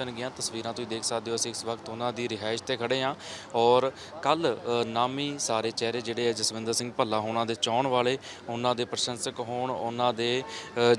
ਪਹੁੰਚਣਗੀਆਂ, ਤਸਵੀਰਾਂ ਤੁਸੀਂ ਦੇਖ ਸਕਦੇ ਹੋ, ਅਸੀਂ ਇਸ ਵਕਤ ਉਹਨਾਂ ਦੀ ਰਿਹਾਇਸ਼ ਤੇ ਖੜੇ ਹਾਂ ਔਰ ਕੱਲ ਨਾਮੀ ਸਾਰੇ ਚਿਹਰੇ ਜਿਹੜੇ ਆ ਜਸਵਿੰਦਰ ਸਿੰਘ ਭੱਲਾ ਹੋਣਾ ਦੇ ਚਾਹਣ ਵਾਲੇ, ਉਹਨਾਂ ਦੇ ਪ੍ਰਸ਼ੰਸਕ ਹੋਣ, ਉਹਨਾਂ ਦੇ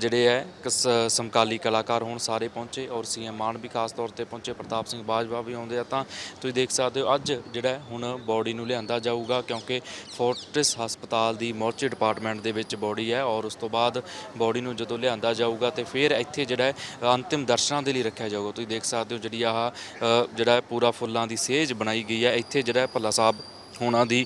ਜਿਹੜੇ ਹੈ ਇੱਕ ਸਮਕਾਲੀ ਕਲਾਕਾਰ ਹੋਣ ਸਾਰੇ ਪਹੁੰਚੇ ਔਰ ਸੀਐਮ ਮਾਨ ਵੀ ਖਾਸ ਤੌਰ ਤੇ ਪਹੁੰਚੇ, ਪ੍ਰਤਾਪ ਸਿੰਘ ਬਾਜਵਾ ਵੀ ਆਉਂਦੇ ਆ ਤਾਂ ਤੁਸੀਂ ਦੇਖ ਸਕਦੇ ਹੋ ਅੱਜ ਜਿਹੜਾ ਹੁਣ ਬੋਡੀ ਨੂੰ ਲਿਆਂਦਾ ਜਾਊਗਾ ਕਿਉਂਕਿ ਫੋਰਟਿਸ ਹਸਪਤਾਲ ਦੀ ਮੋਰਚੇ ਡਿਪਾਰਟਮੈਂਟ ਦੇ ਵਿੱਚ ਬੋਡੀ ਹੈ ਔਰ ਉਸ ਤੋਂ ਬਾਅਦ ਬੋਡੀ ਨੂੰ ਜਦੋਂ ਲਿਆਂਦਾ ਜਾਊਗਾ ਤੇ ਫਿਰ ਇੱਥੇ ਜਿਹੜਾ ਅੰਤਿਮ ਦਰਸ਼ਨਾਂ ਦੇ ਲਈ ਰੱਖਿਆ ਜਾਊਗਾ, ਤੁਸੀਂ ਦੇਖ ਸਕਦੇ ਹੋ ਜਿਹੜੀ ਆਹ ਅ, ਜਿਹੜਾ ਹੈ ਪੂਰਾ ਫੁੱਲਾਂ ਦੀ ਸੇਜ ਬਣਾਈ ਗਈ ਹੈ ਇੱਥੇ ਜਿਹੜਾ ਹੈ ਭੱਲਾ ਸਾਹਿਬ ਹੋਣਾ ਦੀ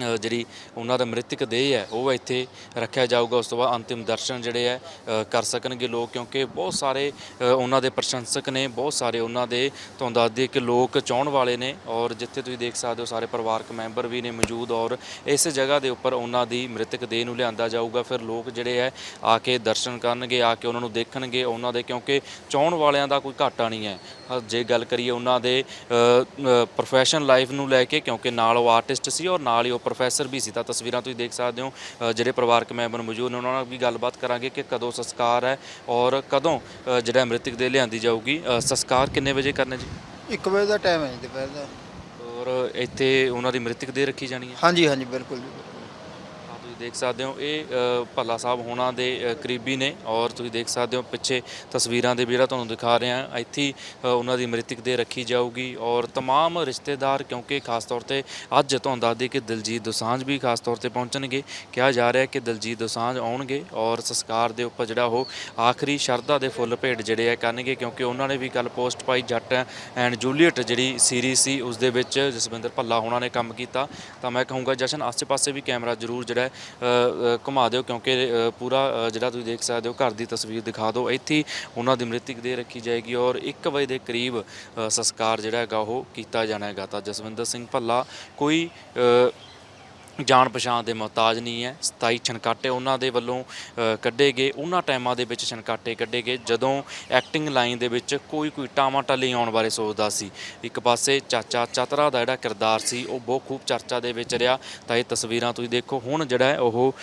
ਜਿਹੜੀ ਉਹਨਾਂ ਦਾ ਮ੍ਰਿਤਕ ਦੇਹ ਹੈ, ਉਹ ਇੱਥੇ ਰੱਖਿਆ ਜਾਊਗਾ। ਉਸ ਤੋਂ ਬਾਅਦ ਅੰਤਿਮ ਦਰਸ਼ਨ ਜਿਹੜੇ ਹੈ ਕਰ ਸਕਣਗੇ ਲੋਕ, ਕਿਉਂਕਿ ਬਹੁਤ ਸਾਰੇ ਉਹਨਾਂ ਦੇ ਪ੍ਰਸ਼ੰਸਕ ਨੇ, ਬਹੁਤ ਸਾਰੇ ਉਹਨਾਂ ਦੇ ਤੁਹਾਨੂੰ ਦੱਸ ਦਈਏ ਕਿ ਲੋਕ ਚਾਹਣ ਵਾਲੇ ਨੇ ਔਰ ਜਿੱਥੇ ਤੁਸੀਂ ਦੇਖ ਸਕਦੇ ਹੋ ਸਾਰੇ ਪਰਿਵਾਰਕ ਮੈਂਬਰ ਵੀ ਨੇ ਮੌਜੂਦ ਔਰ ਇਸ ਜਗ੍ਹਾ ਦੇ ਉੱਪਰ ਉਹਨਾਂ ਦੀ ਮ੍ਰਿਤਕ ਦੇਹ ਨੂੰ ਲਿਆਂਦਾ ਜਾਊਗਾ। ਫਿਰ ਲੋਕ ਜਿਹੜੇ ਹੈ, ਆ ਕੇ ਦਰਸ਼ਨ ਕਰਨਗੇ, ਆ ਕੇ ਉਹਨਾਂ ਨੂੰ ਦੇਖਣਗੇ ਉਹਨਾਂ ਦੇ, ਕਿਉਂਕਿ ਚਾਹਣ ਵਾਲਿਆਂ ਦਾ ਕੋਈ ਘਾਟਾ ਨਹੀਂ ਹੈ। ਜੇ ਗੱਲ ਕਰੀਏ ਉਹਨਾਂ ਦੇ ਪ੍ਰੋਫੈਸ਼ਨ ਲਾਈਫ ਨੂੰ ਲੈ ਕੇ, ਕਿਉਂਕਿ ਨਾਲ ਉਹ ਆਰਟਿਸਟ ਸੀ ਔਰ ਨਾਲ ਹੀ ਉਹ ਪ੍ਰੋਫੈਸਰ ਵੀ ਸੀ ਤਾਂ ਤਸਵੀਰਾਂ ਤੁਸੀਂ ਦੇਖ ਸਕਦੇ ਹੋ ਜਿਹੜੇ ਪਰਿਵਾਰਕ ਮੈਂਬਰ ਮੌਜੂਦ ਨੇ ਉਹਨਾਂ ਨਾਲ ਵੀ ਗੱਲਬਾਤ ਕਰਾਂਗੇ ਕਿ ਕਦੋਂ ਸੰਸਕਾਰ ਹੈ ਔਰ ਕਦੋਂ ਜਿਹੜਾ ਮ੍ਰਿਤਕ ਦੇ ਲਿਆਂਦੀ ਜਾਊਗੀ। ਸੰਸਕਾਰ ਕਿੰਨੇ ਵਜੇ ਕਰਨਾ ਜੀ? 1 ਵਜੇ ਦਾ ਟਾਈਮ ਹੈ ਜੀ ਦੁਪਹਿਰ ਦਾ। ਔਰ ਇੱਥੇ ਉਹਨਾਂ ਦੀ ਮ੍ਰਿਤਕ ਦੇ ਰੱਖੀ ਜਾਣੀ ਹੈ? ਹਾਂਜੀ ਹਾਂਜੀ ਬਿਲਕੁਲ। ਦੇਖ ਸਕਦੇ ਹੋ ਇਹ ਅ, ਭੱਲਾ ਸਾਹਿਬ ਹੋਣਾ ਦੇ ਅ, ਕਰੀਬੀ ਨੇ ਔਰ ਤੁਸੀਂ ਦੇਖ ਸਕਦੇ ਹੋ ਪਿੱਛੇ ਤਸਵੀਰਾਂ ਦੇ ਜਿਹੜਾ ਤੁਹਾਨੂੰ ਦਿਖਾ ਰਿਹਾ ਇੱਥੇ ਹੀ, ਅ, ਉਹਨਾਂ ਦੀ ਮ੍ਰਿਤਕ ਦੇ ਰੱਖੀ ਜਾਊਗੀ ਔਰ तमाम ਰਿਸ਼ਤੇਦਾਰ ਕਿਉਂਕਿ ਖਾਸ ਤੌਰ ਤੇ ਅੱਜ ਤੁਹਾਨੂੰ ਦੱਸ ਦਈਏ ਕਿ ਦਿਲਜੀਤ ਦੋਸਾਂਝ ਵੀ ਖਾਸ ਤੌਰ ਤੇ ਪਹੁੰਚਣਗੇ ਕਿਹਾ ਜਾ ਰਿਹਾ ਹੈ ਕਿ ਦਿਲਜੀਤ ਦੋਸਾਂਝ ਆਉਣਗੇ ਔਰ ਸੰਸਕਾਰ ਦੇ ਉੱਪਰ ਜਿਹੜਾ ਉਹ ਆਖਰੀ ਸ਼ਰਧਾ ਦੇ ਫੁੱਲ ਭੇਟ ਜਿਹੜੇ ਆ ਕਰਨਗੇ ਕਿਉਂਕਿ ਉਹਨਾਂ ਨੇ ਵੀ ਕੱਲ ਪੋਸਟ ਪਾਈ ਜੱਟ ਐਂਡ ਜੂਲੀਅਟ ਜਿਹੜੀ ਸੀਰੀਜ਼ ਸੀ ਉਸ ਦੇ ਵਿੱਚ ਜਸਵਿੰਦਰ ਭੱਲਾ ਹੋਣਾ ਨੇ ਕੰਮ ਕੀਤਾ ਤਾਂ ਮੈਂ ਕਹੂੰਗਾ ਜਸ਼ਨ ਆਸੇ-ਪਾਸੇ ਵੀ ਕੈਮਰਾ ਜ਼ਰੂਰ ਜਿਹੜਾ ਹੈ, ਅ, ਅ, ਘੁਮਾ ਦਿਓ ਕਿਉਂਕਿ ਪੂਰਾ ਜਿਹੜਾ ਤੁਸੀਂ ਦੇਖ ਸਕਦੇ ਹੋ, ਘਰ ਦੀ ਤਸਵੀਰ ਦਿਖਾ ਦਿਓ। ਇੱਥੇ ਹੀ ਉਹਨਾਂ ਦੀ ਮ੍ਰਿਤਕ ਦੇ ਰੱਖੀ ਜਾਏਗੀ ਔਰ 1 ਵਜੇ ਦੇ ਕਰੀਬ ਸੰਸਕਾਰ ਜਿਹੜਾ ਹੈਗਾ ਉਹ ਕੀਤਾ ਜਾਣਾ ਹੈਗਾ। ਤਾਂ ਜਸਵਿੰਦਰ ਸਿੰਘ ਭੱਲਾ, ਕੋਈ ਜਾਣ ਪਛਾਣ ਦੇ ਮੁਹਤਾਜ ਨਹੀਂ ਹੈ। 27 ਛਣਕਾਟੇ ਉਹਨਾਂ ਦੇ ਵੱਲੋਂ ਕੱਢੇ ਗਏ। ਉਹਨਾਂ ਟਾਈਮਾਂ ਦੇ ਵਿੱਚ ਛਨਕਾਟੇ ਕੱਢੇ ਗਏ, ਜਦੋਂ ਐਕਟਿੰਗ ਲਾਈਨ ਦੇ ਵਿੱਚ ਕੋਈ ਕੋਈ ਟਾਮਾ ਟਾਲੀ ਆਉਣ ਬਾਰੇ ਸੋਚਦਾ ਸੀ। ਇੱਕ ਪਾਸੇ ਚਾਚਾ ਚਤਰਾ ਦਾ ਜਿਹੜਾ ਕਿਰਦਾਰ ਸੀ, ਉਹ ਬਹੁਤ ਖੂਬ ਚਰਚਾ ਦੇ ਵਿੱਚ ਰਿਹਾ। ਤਾਂ ਇਹ ਤਸਵੀਰਾਂ ਤੁਸੀਂ ਦੇਖੋ। ਹੁਣ ਜਿਹੜਾ ਉਹ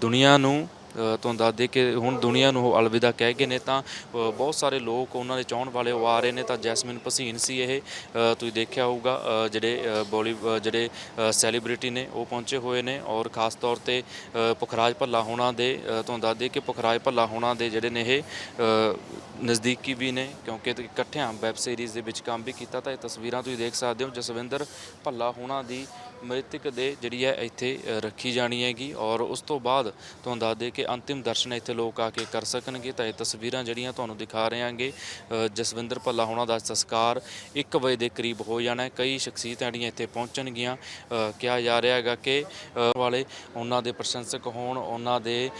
ਦੁਨੀਆ ਨੂੰ ਤੁਹਾਨੂੰ ਦੱਸ ਦੇ ਕਿ ਹੁਣ ਦੁਨੀਆ ਨੂੰ ਉਹ ਅਲਵਿਦਾ ਕਹਿ ਗਏ ਨੇ ਤਾਂ ਬਹੁਤ ਸਾਰੇ ਲੋਕ ਉਹਨਾਂ ਦੇ ਚਾਹਣ ਵਾਲੇ ਉਹ ਆ ਰਹੇ ਨੇ ਤਾਂ ਜੈਸਮਿਨ ਭਸੀਨ ਸੀ ਇਹ ਤੁਸੀਂ ਦੇਖਿਆ ਹੋਊਗਾ ਜਿਹੜੇ ਬੋਲੀ ਜਿਹੜੇ ਸੈਲੀਬ੍ਰਿਟੀ ਨੇ ਉਹ ਪਹੁੰਚੇ ਹੋਏ ਨੇ ਔਰ ਖਾਸ ਤੌਰ ਤੇ ਪੁਖਰਾਜ ਭੱਲਾ ਹੋਣਾ ਦੇ ਤੁਹਾਨੂੰ ਦੱਸ ਦੇ ਕਿ ਪੁਖਰਾਜ ਭੱਲਾ ਹੋਣਾ ਦੇ ਜਿਹੜੇ ਨੇ ਇਹ ਨਜ਼ਦੀਕੀ ਵੀ ਨੇ ਕਿਉਂਕਿ ਇਕੱਠਿਆਂ ਵੈਬ ਸੀਰੀਜ਼ ਦੇ ਵਿੱਚ ਕੰਮ ਵੀ ਕੀਤਾ ਤਾਂ ਇਹ ਤਸਵੀਰਾਂ ਤੁਸੀਂ ਦੇਖ ਸਕਦੇ ਹੋ, ਜਸਵਿੰਦਰ ਭੱਲਾ ਹੋਣਾ ਦੀ ਮ੍ਰਿਤਕ ਦੇ ਜਿਹੜੀ ਹੈ ਇੱਥੇ ਰੱਖੀ ਜਾਣੀ ਹੈਗੀ ਔਰ ਉਸ ਤੋਂ ਬਾਅਦ ਤੁਹਾਨੂੰ ਦੱਸ ਦੇ ਕਿ ਅੰਤਿਮ ਦਰਸ਼ਨ ਇੱਥੇ ਲੋਕ ਆ ਕੇ ਕਰ ਸਕਣਗੇ ਤਾਂ ਇਹ ਤਸਵੀਰਾਂ ਜਿਹੜੀਆਂ ਤੁਹਾਨੂੰ ਦਿਖਾ ਰਹੇ ਹਾਂਗੇ। ਜਸਵਿੰਦਰ ਭੱਲਾ ਹੋਣਾ ਦਾ ਸੰਸਕਾਰ 1 ਵਜੇ ਦੇ ਕਰੀਬ ਹੋ ਜਾਣਾ ਕਈ ਸ਼ਖਸੀਅਤਾਂ ਜਿਹੜੀਆਂ ਇੱਥੇ ਪਹੁੰਚਣਗੀਆਂ। ਕਿਹਾ ਜਾ ਰਿਹਾ ਹੈਗਾ ਕਿ ਵਾਲੇ ਉਹਨਾਂ ਦੇ ਪ੍ਰਸ਼ੰਸਕ ਹੋਣ, ਉਹਨਾਂ ਦੇ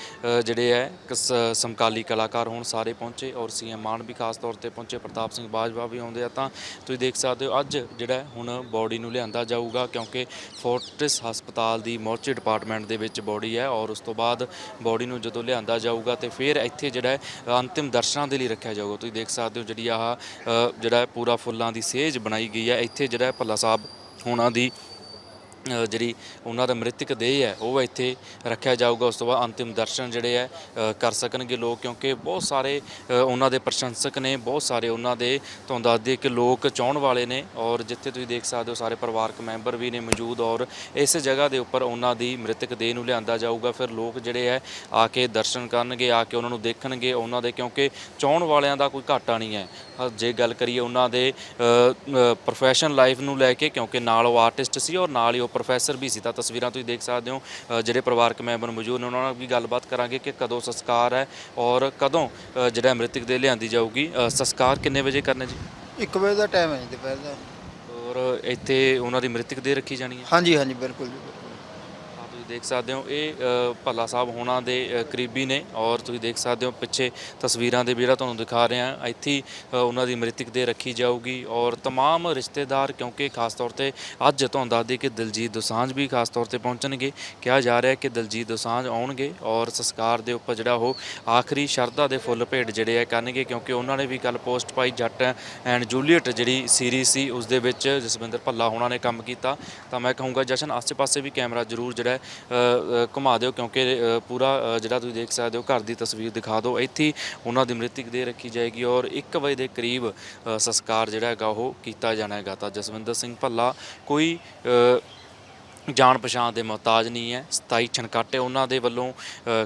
ਜਿਹੜੇ ਹੈ ਇੱਕ ਸਮਕਾਲੀ ਕਲਾਕਾਰ ਹੋਣ ਸਾਰੇ ਪਹੁੰਚੇ ਔਰ ਸੀਐਮ ਮਾਨ ਵੀ ਖਾਸ ਤੌਰ ਤੇ ਪਹੁੰਚੇ, ਪ੍ਰਤਾਪ ਸਿੰਘ ਬਾਜਵਾ ਵੀ ਆਉਂਦੇ ਆ ਤਾਂ ਤੁਸੀਂ ਦੇਖ ਸਕਦੇ ਹੋ ਅੱਜ ਜਿਹੜਾ ਹੁਣ ਬੋਡੀ ਨੂੰ ਲਿਆਂਦਾ ਜਾਊਗਾ ਕਿਉਂਕਿ ਫੋਰਟਿਸ ਹਸਪਤਾਲ ਦੀ ਮੋਰਚੀ ਡਿਪਾਰਟਮੈਂਟ ਦੇ ਵਿੱਚ ਬੋਡੀ ਹੈ ਔਰ ਉਸ ਤੋਂ ਬਾਅਦ ਬੋਡੀ ਨੂੰ ਜਦੋਂ ਲਿਆਂਦਾ ਜਾਊਗਾ ਤੇ ਫਿਰ ਇੱਥੇ ਜਿਹੜਾ ਹੈ ਅੰਤਿਮ ਦਰਸ਼ਨਾਂ ਦੇ ਲਈ ਰੱਖਿਆ ਜਾਊਗਾ। ਤੁਸੀਂ ਦੇਖ ਸਕਦੇ ਹੋ ਜਿਹੜੀ ਆਹ ਜਿਹੜਾ ਪੂਰਾ ਫੁੱਲਾਂ ਦੀ ਸੇਜ ਬਣਾਈ ਗਈ ਹੈ। ਇੱਥੇ ਜਿਹੜਾ ਭੱਲਾ ਸਾਹਿਬ ਹੋਣਾ ਦੀ ਜਿਹੜੀ ਉਹਨਾਂ ਦਾ ਮ੍ਰਿਤਕ ਦੇਹ ਹੈ, ਉਹ ਇੱਥੇ ਰੱਖਿਆ ਜਾਊਗਾ। ਉਸ ਤੋਂ ਬਾਅਦ ਅੰਤਿਮ ਦਰਸ਼ਨ ਜਿਹੜੇ ਹੈ ਕਰ ਸਕਣਗੇ ਲੋਕ, ਕਿਉਂਕਿ ਬਹੁਤ ਸਾਰੇ ਉਹਨਾਂ ਦੇ ਪ੍ਰਸ਼ੰਸਕ ਨੇ, ਬਹੁਤ ਸਾਰੇ ਉਹਨਾਂ ਦੇ ਤੁਹਾਨੂੰ ਦੱਸ ਦਈਏ ਕਿ ਲੋਕ ਚਾਹਣ ਵਾਲੇ ਨੇ ਔਰ ਜਿੱਥੇ ਤੁਸੀਂ ਦੇਖ ਸਕਦੇ ਹੋ, ਸਾਰੇ ਪਰਿਵਾਰਕ ਮੈਂਬਰ ਵੀ ਨੇ ਮੌਜੂਦ ਔਰ ਇਸ ਜਗ੍ਹਾ ਦੇ ਉੱਪਰ ਉਹਨਾਂ ਦੀ ਮ੍ਰਿਤਕ ਦੇਹ ਨੂੰ ਲਿਆਂਦਾ ਜਾਊਗਾ। ਫਿਰ ਲੋਕ ਜਿਹੜੇ ਹੈ, ਆ ਕੇ ਦਰਸ਼ਨ ਕਰਨਗੇ, ਆ ਕੇ ਉਹਨਾਂ ਨੂੰ ਦੇਖਣਗੇ ਉਹਨਾਂ ਦੇ, ਕਿਉਂਕਿ ਚਾਹਣ ਵਾਲਿਆਂ ਦਾ ਕੋਈ ਘਾਟਾ ਨਹੀਂ ਹੈ। ਜੇ ਗੱਲ ਕਰੀਏ ਉਹਨਾਂ ਦੇ ਪ੍ਰੋਫੈਸ਼ਨ ਲਾਈਫ ਨੂੰ ਲੈ ਕੇ ਕਿਉਂਕਿ ਨਾਲ ਉਹ ਆਰਟਿਸਟ ਸੀ ਔਰ ਨਾਲ ਹੀ ਉਹ ਪ੍ਰੋਫੈਸਰ ਵੀ ਸੀ ਤਾਂ ਤਸਵੀਰਾਂ ਤੁਸੀਂ ਦੇਖ ਸਕਦੇ ਹੋ ਜਿਹੜੇ ਪਰਿਵਾਰਕ ਮੈਂਬਰ ਮੌਜੂਦ ਨੇ ਉਹਨਾਂ ਨਾਲ ਵੀ ਗੱਲਬਾਤ ਕਰਾਂਗੇ ਕਿ ਕਦੋਂ ਸੰਸਕਾਰ ਹੈ ਔਰ ਕਦੋਂ ਜਿਹੜਾ ਮ੍ਰਿਤਕ ਦੇ ਲਿਆਂਦੀ ਜਾਊਗੀ। ਸੰਸਕਾਰ ਕਿੰਨੇ ਵਜੇ ਕਰਨਾ ਜੀ? 1 ਵਜੇ ਦਾ ਟਾਈਮ ਹੈ ਜੀ ਦੁਪਹਿਰ ਦਾ। ਔਰ ਇੱਥੇ ਉਹਨਾਂ ਦੀ ਮ੍ਰਿਤਕ ਦੇ ਰੱਖੀ ਜਾਣੀ ਹੈ? ਹਾਂਜੀ ਹਾਂਜੀ ਬਿਲਕੁਲ। ਤੁਸੀਂ ਦੇਖ ਸਕਦੇ ਹੋ ਇਹ ਅ, ਭੱਲਾ ਸਾਹਿਬ ਹੋਣਾ ਦੇ ਅ, ਕਰੀਬੀ ਨੇ ਔਰ ਤੁਸੀਂ ਦੇਖ ਸਕਦੇ ਹੋ ਪਿੱਛੇ ਤਸਵੀਰਾਂ ਦੇ ਜਿਹੜਾ ਤੁਹਾਨੂੰ ਦਿਖਾ ਰਿਹਾ ਇੱਥੇ ਹੀ, ਅ, ਉਹਨਾਂ ਦੀ ਮ੍ਰਿਤਕ ਦੇ ਰੱਖੀ ਜਾਊਗੀ ਔਰ तमाम ਰਿਸ਼ਤੇਦਾਰ ਕਿਉਂਕਿ ਖਾਸ ਤੌਰ ਤੇ ਅੱਜ ਤੁਹਾਨੂੰ ਦੱਸ ਦਈਏ ਕਿ ਦਿਲਜੀਤ ਦੋਸਾਂਝ ਵੀ ਖਾਸ ਤੌਰ ਤੇ ਪਹੁੰਚਣਗੇ ਕਿਹਾ ਜਾ ਰਿਹਾ ਹੈ ਕਿ ਦਿਲਜੀਤ ਦੋਸਾਂਝ ਆਉਣਗੇ ਔਰ ਸੰਸਕਾਰ ਦੇ ਉੱਪਰ ਜਿਹੜਾ ਉਹ ਆਖਰੀ ਸ਼ਰਧਾ ਦੇ ਫੁੱਲ ਭੇਟ ਜਿਹੜੇ ਆ ਕਰਨਗੇ ਕਿਉਂਕਿ ਉਹਨਾਂ ਨੇ ਵੀ ਕੱਲ ਪੋਸਟ ਪਾਈ ਜੱਟ ਐਂਡ ਜੂਲੀਅਟ ਜਿਹੜੀ ਸੀਰੀਜ਼ ਸੀ ਉਸ ਦੇ ਵਿੱਚ ਜਸਵਿੰਦਰ ਭੱਲਾ ਹੋਣਾ ਨੇ ਕੰਮ ਕੀਤਾ ਤਾਂ ਮੈਂ ਕਹੂੰਗਾ ਜਸ਼ਨ ਆਸੇ-ਪਾਸੇ ਵੀ ਕੈਮਰਾ ਜ਼ਰੂਰ ਜਿਹੜਾ ਹੈ, ਅ, ਅ, ਘੁਮਾ ਦਿਓ ਕਿਉਂਕਿ ਪੂਰਾ ਜਿਹੜਾ ਤੁਸੀਂ ਦੇਖ ਸਕਦੇ ਹੋ, ਘਰ ਦੀ ਤਸਵੀਰ ਦਿਖਾ ਦਿਓ। ਇੱਥੇ ਉਹਨਾਂ ਦੀ ਮ੍ਰਿਤਕ ਦੇ ਰੱਖੀ ਜਾਏਗੀ ਔਰ 1 ਵਜੇ ਦੇ ਕਰੀਬ ਸੰਸਕਾਰ ਜਿਹੜਾ ਹੈਗਾ ਉਹ ਕੀਤਾ ਜਾਣਾ ਹੈਗਾ। ਤਾਂ ਜਸਵਿੰਦਰ ਸਿੰਘ ਭੱਲਾ, ਕੋਈ ਜਾਣ ਪਛਾਣ ਦੇ ਮੁਹਤਾਜ ਨਹੀਂ ਹੈ। 27 ਛਣਕਾਟੇ ਉਹਨਾਂ ਦੇ ਵੱਲੋਂ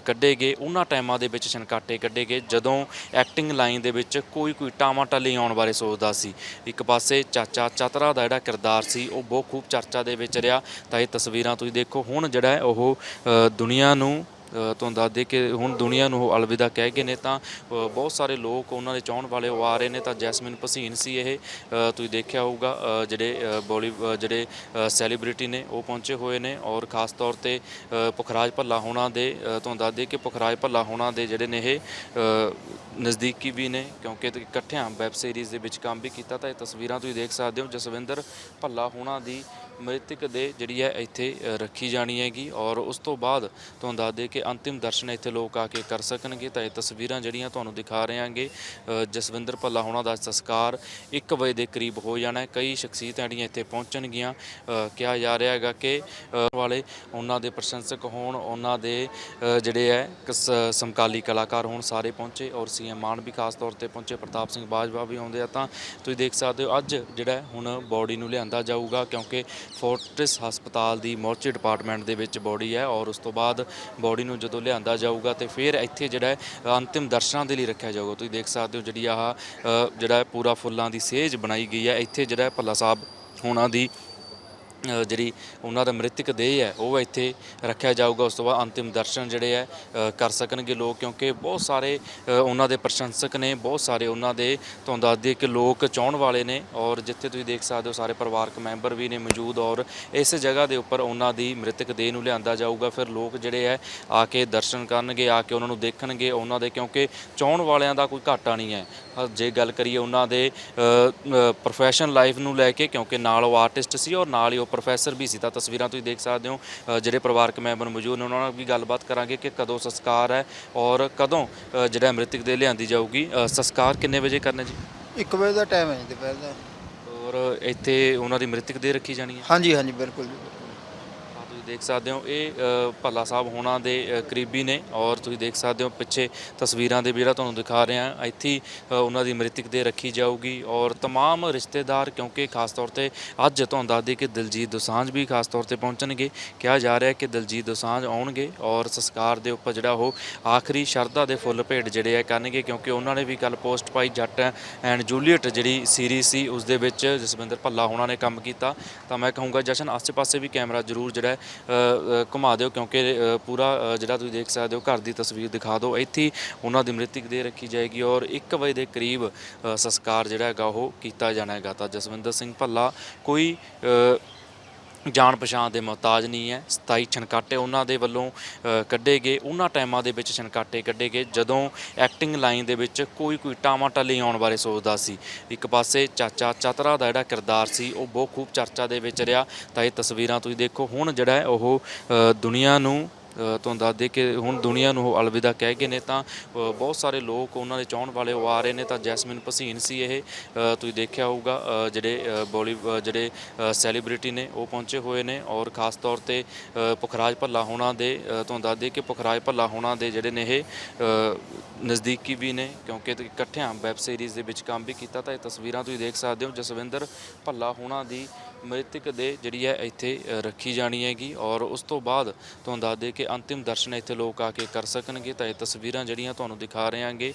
ਕੱਢੇ ਗਏ। ਉਹਨਾਂ ਟਾਈਮਾਂ ਦੇ ਵਿੱਚ ਛਣਕਾਟੇ ਕੱਢੇ ਗਏ, ਜਦੋਂ ਐਕਟਿੰਗ ਲਾਈਨ ਦੇ ਵਿੱਚ ਕੋਈ ਕੋਈ ਟਾਮਾਟਾ ਆਉਣ ਬਾਰੇ ਸੋਚਦਾ ਸੀ। ਇੱਕ ਪਾਸੇ ਚਾਚਾ ਚਤਰਾ ਦਾ ਜਿਹੜਾ ਕਿਰਦਾਰ ਸੀ, ਉਹ ਬਹੁਤ ਖੂਬ ਚਰਚਾ ਦੇ ਵਿੱਚ ਰਿਹਾ। ਤਾਂ ਇਹ ਤਸਵੀਰਾਂ ਤੁਸੀਂ ਦੇਖੋ, ਹੁਣ ਜਿਹੜਾ ਉਹ ਦੁਨੀਆ ਨੂੰ ਤੁਹਾਨੂੰ ਦੱਸ ਦੇ ਕਿ ਹੁਣ ਦੁਨੀਆ ਨੂੰ ਉਹ ਅਲਵਿਦਾ ਕਹਿ ਗਏ ਨੇ ਤਾਂ ਬਹੁਤ ਸਾਰੇ ਲੋਕ ਉਹਨਾਂ ਦੇ ਚਾਹਣ ਵਾਲੇ ਉਹ ਆ ਰਹੇ ਨੇ ਤਾਂ ਜੈਸਮਿਨ ਭਸੀਨ ਸੀ ਇਹ ਤੁਸੀਂ ਦੇਖਿਆ ਹੋਊਗਾ ਜਿਹੜੇ ਬੋਲੀ ਜਿਹੜੇ ਸੈਲੀਬ੍ਰਿਟੀ ਨੇ ਉਹ ਪਹੁੰਚੇ ਹੋਏ ਨੇ ਔਰ ਖਾਸ ਤੌਰ ਤੇ ਪੁਖਰਾਜ ਭੱਲਾ ਹੋਣਾ ਦੇ ਤੁਹਾਨੂੰ ਦੱਸ ਦੇ ਕਿ ਪੁਖਰਾਜ ਭੱਲਾ ਹੋਣਾ ਦੇ ਜਿਹੜੇ ਨੇ ਇਹ ਨਜ਼ਦੀਕੀ ਵੀ ਨੇ ਕਿਉਂਕਿ ਇਕੱਠਿਆਂ ਵੈਬ ਸੀਰੀਜ਼ ਦੇ ਵਿੱਚ ਕੰਮ ਵੀ ਕੀਤਾ ਤਾਂ ਇਹ ਤਸਵੀਰਾਂ ਤੁਸੀਂ ਦੇਖ ਸਕਦੇ ਹੋ, ਜਸਵਿੰਦਰ ਭੱਲਾ ਹੋਣਾ ਦੀ ਮ੍ਰਿਤਕ ਦੇ ਜਿਹੜੀ ਹੈ ਇੱਥੇ ਰੱਖੀ ਜਾਣੀ ਹੈਗੀ ਔਰ ਉਸ ਤੋਂ ਬਾਅਦ ਤੁਹਾਨੂੰ ਦੱਸ ਦੇ ਕਿ ਅੰਤਿਮ ਦਰਸ਼ਨ ਇੱਥੇ ਲੋਕ ਆ ਕੇ ਕਰ ਸਕਣਗੇ ਤਾਂ ਇਹ ਤਸਵੀਰਾਂ ਜਿਹੜੀਆਂ ਤੁਹਾਨੂੰ ਦਿਖਾ ਰਹੇ ਹਾਂਗੇ। ਜਸਵਿੰਦਰ ਭੱਲਾ ਹੋਣਾ ਦਾ ਸੰਸਕਾਰ 1 ਵਜੇ ਦੇ ਕਰੀਬ ਹੋ ਜਾਣਾ ਹੈ। ਕਈ ਸ਼ਖਸੀਅਤਾਂ ਜਿਹੜੀਆਂ ਇੱਥੇ ਪਹੁੰਚਣਗੀਆਂ। ਕਿਹਾ ਜਾ ਰਿਹਾ ਹੈਗਾ ਕਿ ਵਾਲੇ ਉਹਨਾਂ ਦੇ ਪ੍ਰਸ਼ੰਸਕ ਹੋਣ, ਉਹਨਾਂ ਦੇ ਜਿਹੜੇ ਹੈ ਕਿ ਸਮਕਾਲੀ ਕਲਾਕਾਰ ਹੋਣ ਸਾਰੇ ਪਹੁੰਚੇ ਔਰ ਸੀਐਮ ਮਾਨ ਵੀ ਖਾਸ ਤੌਰ ਤੇ ਪਹੁੰਚੇ, ਪ੍ਰਤਾਪ ਸਿੰਘ ਬਾਜਵਾ ਵੀ ਆਉਂਦੇ ਆ ਤਾਂ ਤੁਸੀਂ ਦੇਖ ਸਕਦੇ ਹੋ ਅੱਜ ਜਿਹੜਾ ਹੁਣ ਬੋਡੀ ਨੂੰ ਲਿਆਂਦਾ ਜਾਊਗਾ ਕਿਉਂਕਿ ਫੋਰਟਿਸ ਹਸਪਤਾਲ ਦੀ ਮੋਰਚੇ ਡਿਪਾਰਟਮੈਂਟ ਦੇ ਵਿੱਚ ਬੋਡੀ ਹੈ ਔਰ ਉਸ ਤੋਂ ਬਾਅਦ ਬੋਡੀ ਨੂੰ ਜਦੋਂ ਲਿਆਂਦਾ ਜਾਊਗਾ ਤੇ ਫਿਰ ਇੱਥੇ ਜਿਹੜਾ ਹੈ ਅੰਤਿਮ ਦਰਸ਼ਨਾਂ ਦੇ ਲਈ ਰੱਖਿਆ ਜਾਊਗਾ। ਤੁਸੀਂ ਦੇਖ ਸਕਦੇ ਹੋ ਜਿਹੜੀ ਆਹ ਅ, ਜਿਹੜਾ ਹੈ ਪੂਰਾ ਫੁੱਲਾਂ ਦੀ ਸੇਜ ਬਣਾਈ ਗਈ ਹੈ। ਇੱਥੇ ਜਿਹੜਾ ਹੈ ਭੱਲਾ ਸਾਹਿਬ ਹੋਣਾ ਦੀ ਜਿਹੜੀ ਉਹਨਾਂ ਦਾ ਮ੍ਰਿਤਕ ਦੇਹ ਹੈ, ਉਹ ਇੱਥੇ ਰੱਖਿਆ ਜਾਊਗਾ। ਉਸ ਤੋਂ ਬਾਅਦ ਅੰਤਿਮ ਦਰਸ਼ਨ ਜਿਹੜੇ ਹੈ ਕਰ ਸਕਣਗੇ ਲੋਕ, ਕਿਉਂਕਿ ਬਹੁਤ ਸਾਰੇ ਉਹਨਾਂ ਦੇ ਪ੍ਰਸ਼ੰਸਕ ਨੇ, ਬਹੁਤ ਸਾਰੇ ਉਹਨਾਂ ਦੇ ਤੁਹਾਨੂੰ ਦੱਸ ਦਈਏ ਕਿ ਲੋਕ ਚਾਹਣ ਵਾਲੇ ਨੇ ਔਰ ਜਿੱਥੇ ਤੁਸੀਂ ਦੇਖ ਸਕਦੇ ਹੋ ਸਾਰੇ ਪਰਿਵਾਰਕ ਮੈਂਬਰ ਵੀ ਨੇ ਮੌਜੂਦ ਔਰ ਇਸ ਜਗ੍ਹਾ ਦੇ ਉੱਪਰ ਉਹਨਾਂ ਦੀ ਮ੍ਰਿਤਕ ਦੇਹ ਨੂੰ ਲਿਆਂਦਾ ਜਾਊਗਾ। ਫਿਰ ਲੋਕ ਜਿਹੜੇ ਹੈ, ਆ ਕੇ ਦਰਸ਼ਨ ਕਰਨਗੇ, ਆ ਕੇ ਉਹਨਾਂ ਨੂੰ ਦੇਖਣਗੇ ਉਹਨਾਂ ਦੇ, ਕਿਉਂਕਿ ਚਾਹਣ ਵਾਲਿਆਂ ਦਾ ਕੋਈ ਘਾਟਾ ਨਹੀਂ ਹੈ। ਜੇ ਗੱਲ ਕਰੀਏ ਉਹਨਾਂ ਦੇ ਪ੍ਰੋਫੈਸ਼ਨ ਲਾਈਫ ਨੂੰ ਲੈ ਕੇ ਕਿਉਂਕਿ ਨਾਲ ਉਹ ਆਰਟਿਸਟ ਸੀ ਔਰ ਨਾਲ ਹੀ ਉਹ ਪ੍ਰੋਫੈਸਰ ਵੀ ਸੀ ਤਾਂ ਤਸਵੀਰਾਂ ਤੁਸੀਂ ਦੇਖ ਸਕਦੇ ਹੋ ਜਿਹੜੇ ਪਰਿਵਾਰਕ ਮੈਂਬਰ ਮੌਜੂਦ ਨੇ ਉਹਨਾਂ ਨਾਲ ਵੀ ਗੱਲਬਾਤ ਕਰਾਂਗੇ ਕਿ ਕਦੋਂ ਸੰਸਕਾਰ ਹੈ ਔਰ ਕਦੋਂ ਜਿਹੜਾ ਮ੍ਰਿਤਕ ਦੇ ਲਿਆਂਦੀ ਜਾਊਗੀ ਸੰਸਕਾਰ ਕਿੰਨੇ ਵਜੇ ਕਰਨਾ ਜੀ? 1 ਵਜੇ ਦਾ ਟਾਈਮ ਹੈ ਜੀ ਦੁਪਹਿਰ ਦਾ। ਔਰ ਇੱਥੇ ਉਹਨਾਂ ਦੀ ਮ੍ਰਿਤਕ ਦੇ ਰੱਖੀ ਜਾਣੀ ਹੈ? ਹਾਂਜੀ ਹਾਂਜੀ ਬਿਲਕੁਲ ਜੀ ਦੇਖ ਸਕਦੇ ਹੋ ਇਹ ਅ, ਭੱਲਾ ਸਾਹਿਬ ਹੋਣਾ ਦੇ ਅ, ਕਰੀਬੀ ਨੇ ਔਰ ਤੁਸੀਂ ਦੇਖ ਸਕਦੇ ਹੋ ਪਿੱਛੇ ਤਸਵੀਰਾਂ ਦੇ ਵੀ ਜਿਹੜਾ ਤੁਹਾਨੂੰ ਦਿਖਾ ਰਹੇ ਹਾਂ ਇੱਥੇ ਹੀ, ਅ, ਉਹਨਾਂ ਦੀ ਮ੍ਰਿਤਕ ਦੇ ਰੱਖੀ ਜਾਊਗੀ ਔਰ तमाम ਰਿਸ਼ਤੇਦਾਰ ਕਿਉਂਕਿ ਖਾਸ ਤੌਰ ਤੇ ਅੱਜ ਤੁਹਾਨੂੰ ਦੱਸ ਦਈਏ ਕਿ ਦਿਲਜੀਤ ਦੋਸਾਂਝ ਵੀ ਖਾਸ ਤੌਰ ਤੇ ਪਹੁੰਚਣਗੇ ਕਿਹਾ ਜਾ ਰਿਹਾ ਹੈ ਕਿ ਦਿਲਜੀਤ ਦੋਸਾਂਝ ਆਉਣਗੇ ਔਰ ਸੰਸਕਾਰ ਦੇ ਉੱਪਰ ਜਿਹੜਾ ਉਹ ਆਖਰੀ ਸ਼ਰਧਾ ਦੇ ਫੁੱਲ ਭੇਟ ਜਿਹੜੇ ਆ ਕਰਨਗੇ ਕਿਉਂਕਿ ਉਹਨਾਂ ਨੇ ਵੀ ਕੱਲ ਪੋਸਟ ਪਾਈ ਜੱਟ ਐਂਡ ਜੂਲੀਅਟ ਜਿਹੜੀ ਸੀਰੀਜ਼ ਸੀ ਉਸ ਦੇ ਵਿੱਚ ਜਸਵਿੰਦਰ ਭੱਲਾ ਹੋਣਾ ਨੇ ਕੰਮ ਕੀਤਾ ਤਾਂ ਮੈਂ ਕਹੂੰਗਾ ਜਸ਼ਨ ਆਸੇ-ਪਾਸੇ ਵੀ ਕੈਮਰਾ ਜ਼ਰੂਰ ਜਿਹੜਾ ਹੈ, ਅ, ਅ, ਘੁਮਾ ਦਿਓ ਕਿਉਂਕਿ ਪੂਰਾ ਜਿਹੜਾ ਤੁਸੀਂ ਦੇਖ ਸਕਦੇ ਹੋ, ਘਰ ਦੀ ਤਸਵੀਰ ਦਿਖਾ ਦਿਓ। ਇੱਥੇ ਉਹਨਾਂ ਦੀ ਮ੍ਰਿਤਕ ਦੇ ਰੱਖੀ ਜਾਏਗੀ ਔਰ 1 ਵਜੇ ਦੇ ਕਰੀਬ ਸੰਸਕਾਰ ਜਿਹੜਾ ਹੈਗਾ ਉਹ ਕੀਤਾ ਜਾਣਾ ਹੈਗਾ। ਤਾਂ ਜਸਵਿੰਦਰ ਸਿੰਘ ਭੱਲਾ, ਕੋਈ ਜਾਣ ਪਛਾਣ ਦੇ ਮੁਹਤਾਜ ਨਹੀਂ ਹੈ। 27 ਛਣਕਾਟੇ ਉਹਨਾਂ ਦੇ ਵੱਲੋਂ ਕੱਢੇ ਗਏ। ਉਹਨਾਂ ਟਾਈਮਾਂ ਦੇ ਵਿੱਚ ਛਨਕਾਟੇ ਕੱਢੇ ਗਏ। ਜਦੋਂ ਐਕਟਿੰਗ ਲਾਈਨ ਦੇ ਵਿੱਚ ਕੋਈ ਕੋਈ ਟਾਮਾਟਾ ਆਉਣ ਬਾਰੇ ਸੋਚਦਾ ਸੀ। ਇੱਕ ਪਾਸੇ ਚਾਚਾ ਚਤਰਾ ਦਾ ਜਿਹੜਾ ਕਿਰਦਾਰ ਸੀ, ਉਹ ਬਹੁਤ ਖੂਬ ਚਰਚਾ ਦੇ ਵਿੱਚ ਰਿਹਾ। ਤਾਂ ਇਹ ਤਸਵੀਰਾਂ ਤੁਸੀਂ ਦੇਖੋ। ਹੁਣ ਜਿਹੜਾ ਉਹ ਦੁਨੀਆ ਨੂੰ ਤੁਹਾਨੂੰ ਦੱਸ ਦੇ ਕਿ ਹੁਣ ਦੁਨੀਆ ਨੂੰ ਉਹ ਅਲਵਿਦਾ ਕਹਿ ਗਏ ਨੇ ਤਾਂ ਬਹੁਤ ਸਾਰੇ ਲੋਕ ਉਹਨਾਂ ਦੇ ਚਾਹਣ ਵਾਲੇ ਉਹ ਆ ਰਹੇ ਨੇ ਤਾਂ ਜੈਸਮਿਨ ਭਸੀਨ ਸੀ ਇਹ ਤੁਸੀਂ ਦੇਖਿਆ ਹੋਊਗਾ ਜਿਹੜੇ ਬੋਲੀ ਜਿਹੜੇ ਸੈਲੀਬ੍ਰਿਟੀ ਨੇ ਉਹ ਪਹੁੰਚੇ ਹੋਏ ਨੇ ਔਰ ਖਾਸ ਤੌਰ ਤੇ ਪੁਖਰਾਜ ਭੱਲਾ ਹੋਣਾ ਦੇ ਤੁਹਾਨੂੰ ਦੱਸ ਦੇ ਕਿ ਪੁਖਰਾਜ ਭੱਲਾ ਹੋਣਾ ਦੇ ਜਿਹੜੇ ਨੇ ਇਹ ਨਜ਼ਦੀਕੀ ਵੀ ਨੇ ਕਿਉਂਕਿ ਇਕੱਠਿਆਂ ਵੈਬ ਸੀਰੀਜ਼ ਦੇ ਵਿੱਚ ਕੰਮ ਵੀ ਕੀਤਾ ਤਾਂ ਇਹ ਤਸਵੀਰਾਂ ਤੁਸੀਂ ਦੇਖ ਸਕਦੇ ਹੋ, ਜਸਵਿੰਦਰ ਭੱਲਾ ਹੋਣਾ ਦੀ ਮ੍ਰਿਤਕ ਦੇ ਜਿਹੜੀ ਹੈ ਇੱਥੇ ਰੱਖੀ ਜਾਣੀ ਹੈਗੀ ਔਰ ਉਸ ਤੋਂ ਬਾਅਦ ਤੁਹਾਨੂੰ ਦੱਸ ਦੇ ਕਿ ਅੰਤਿਮ ਦਰਸ਼ਨ ਇੱਥੇ ਲੋਕ ਆ ਕੇ ਕਰ ਸਕਣਗੇ। ਤਾਂ ਇਹ ਤਸਵੀਰਾਂ ਜਿਹੜੀਆਂ ਤੁਹਾਨੂੰ ਦਿਖਾ ਰਹੇ ਹਾਂਗੇ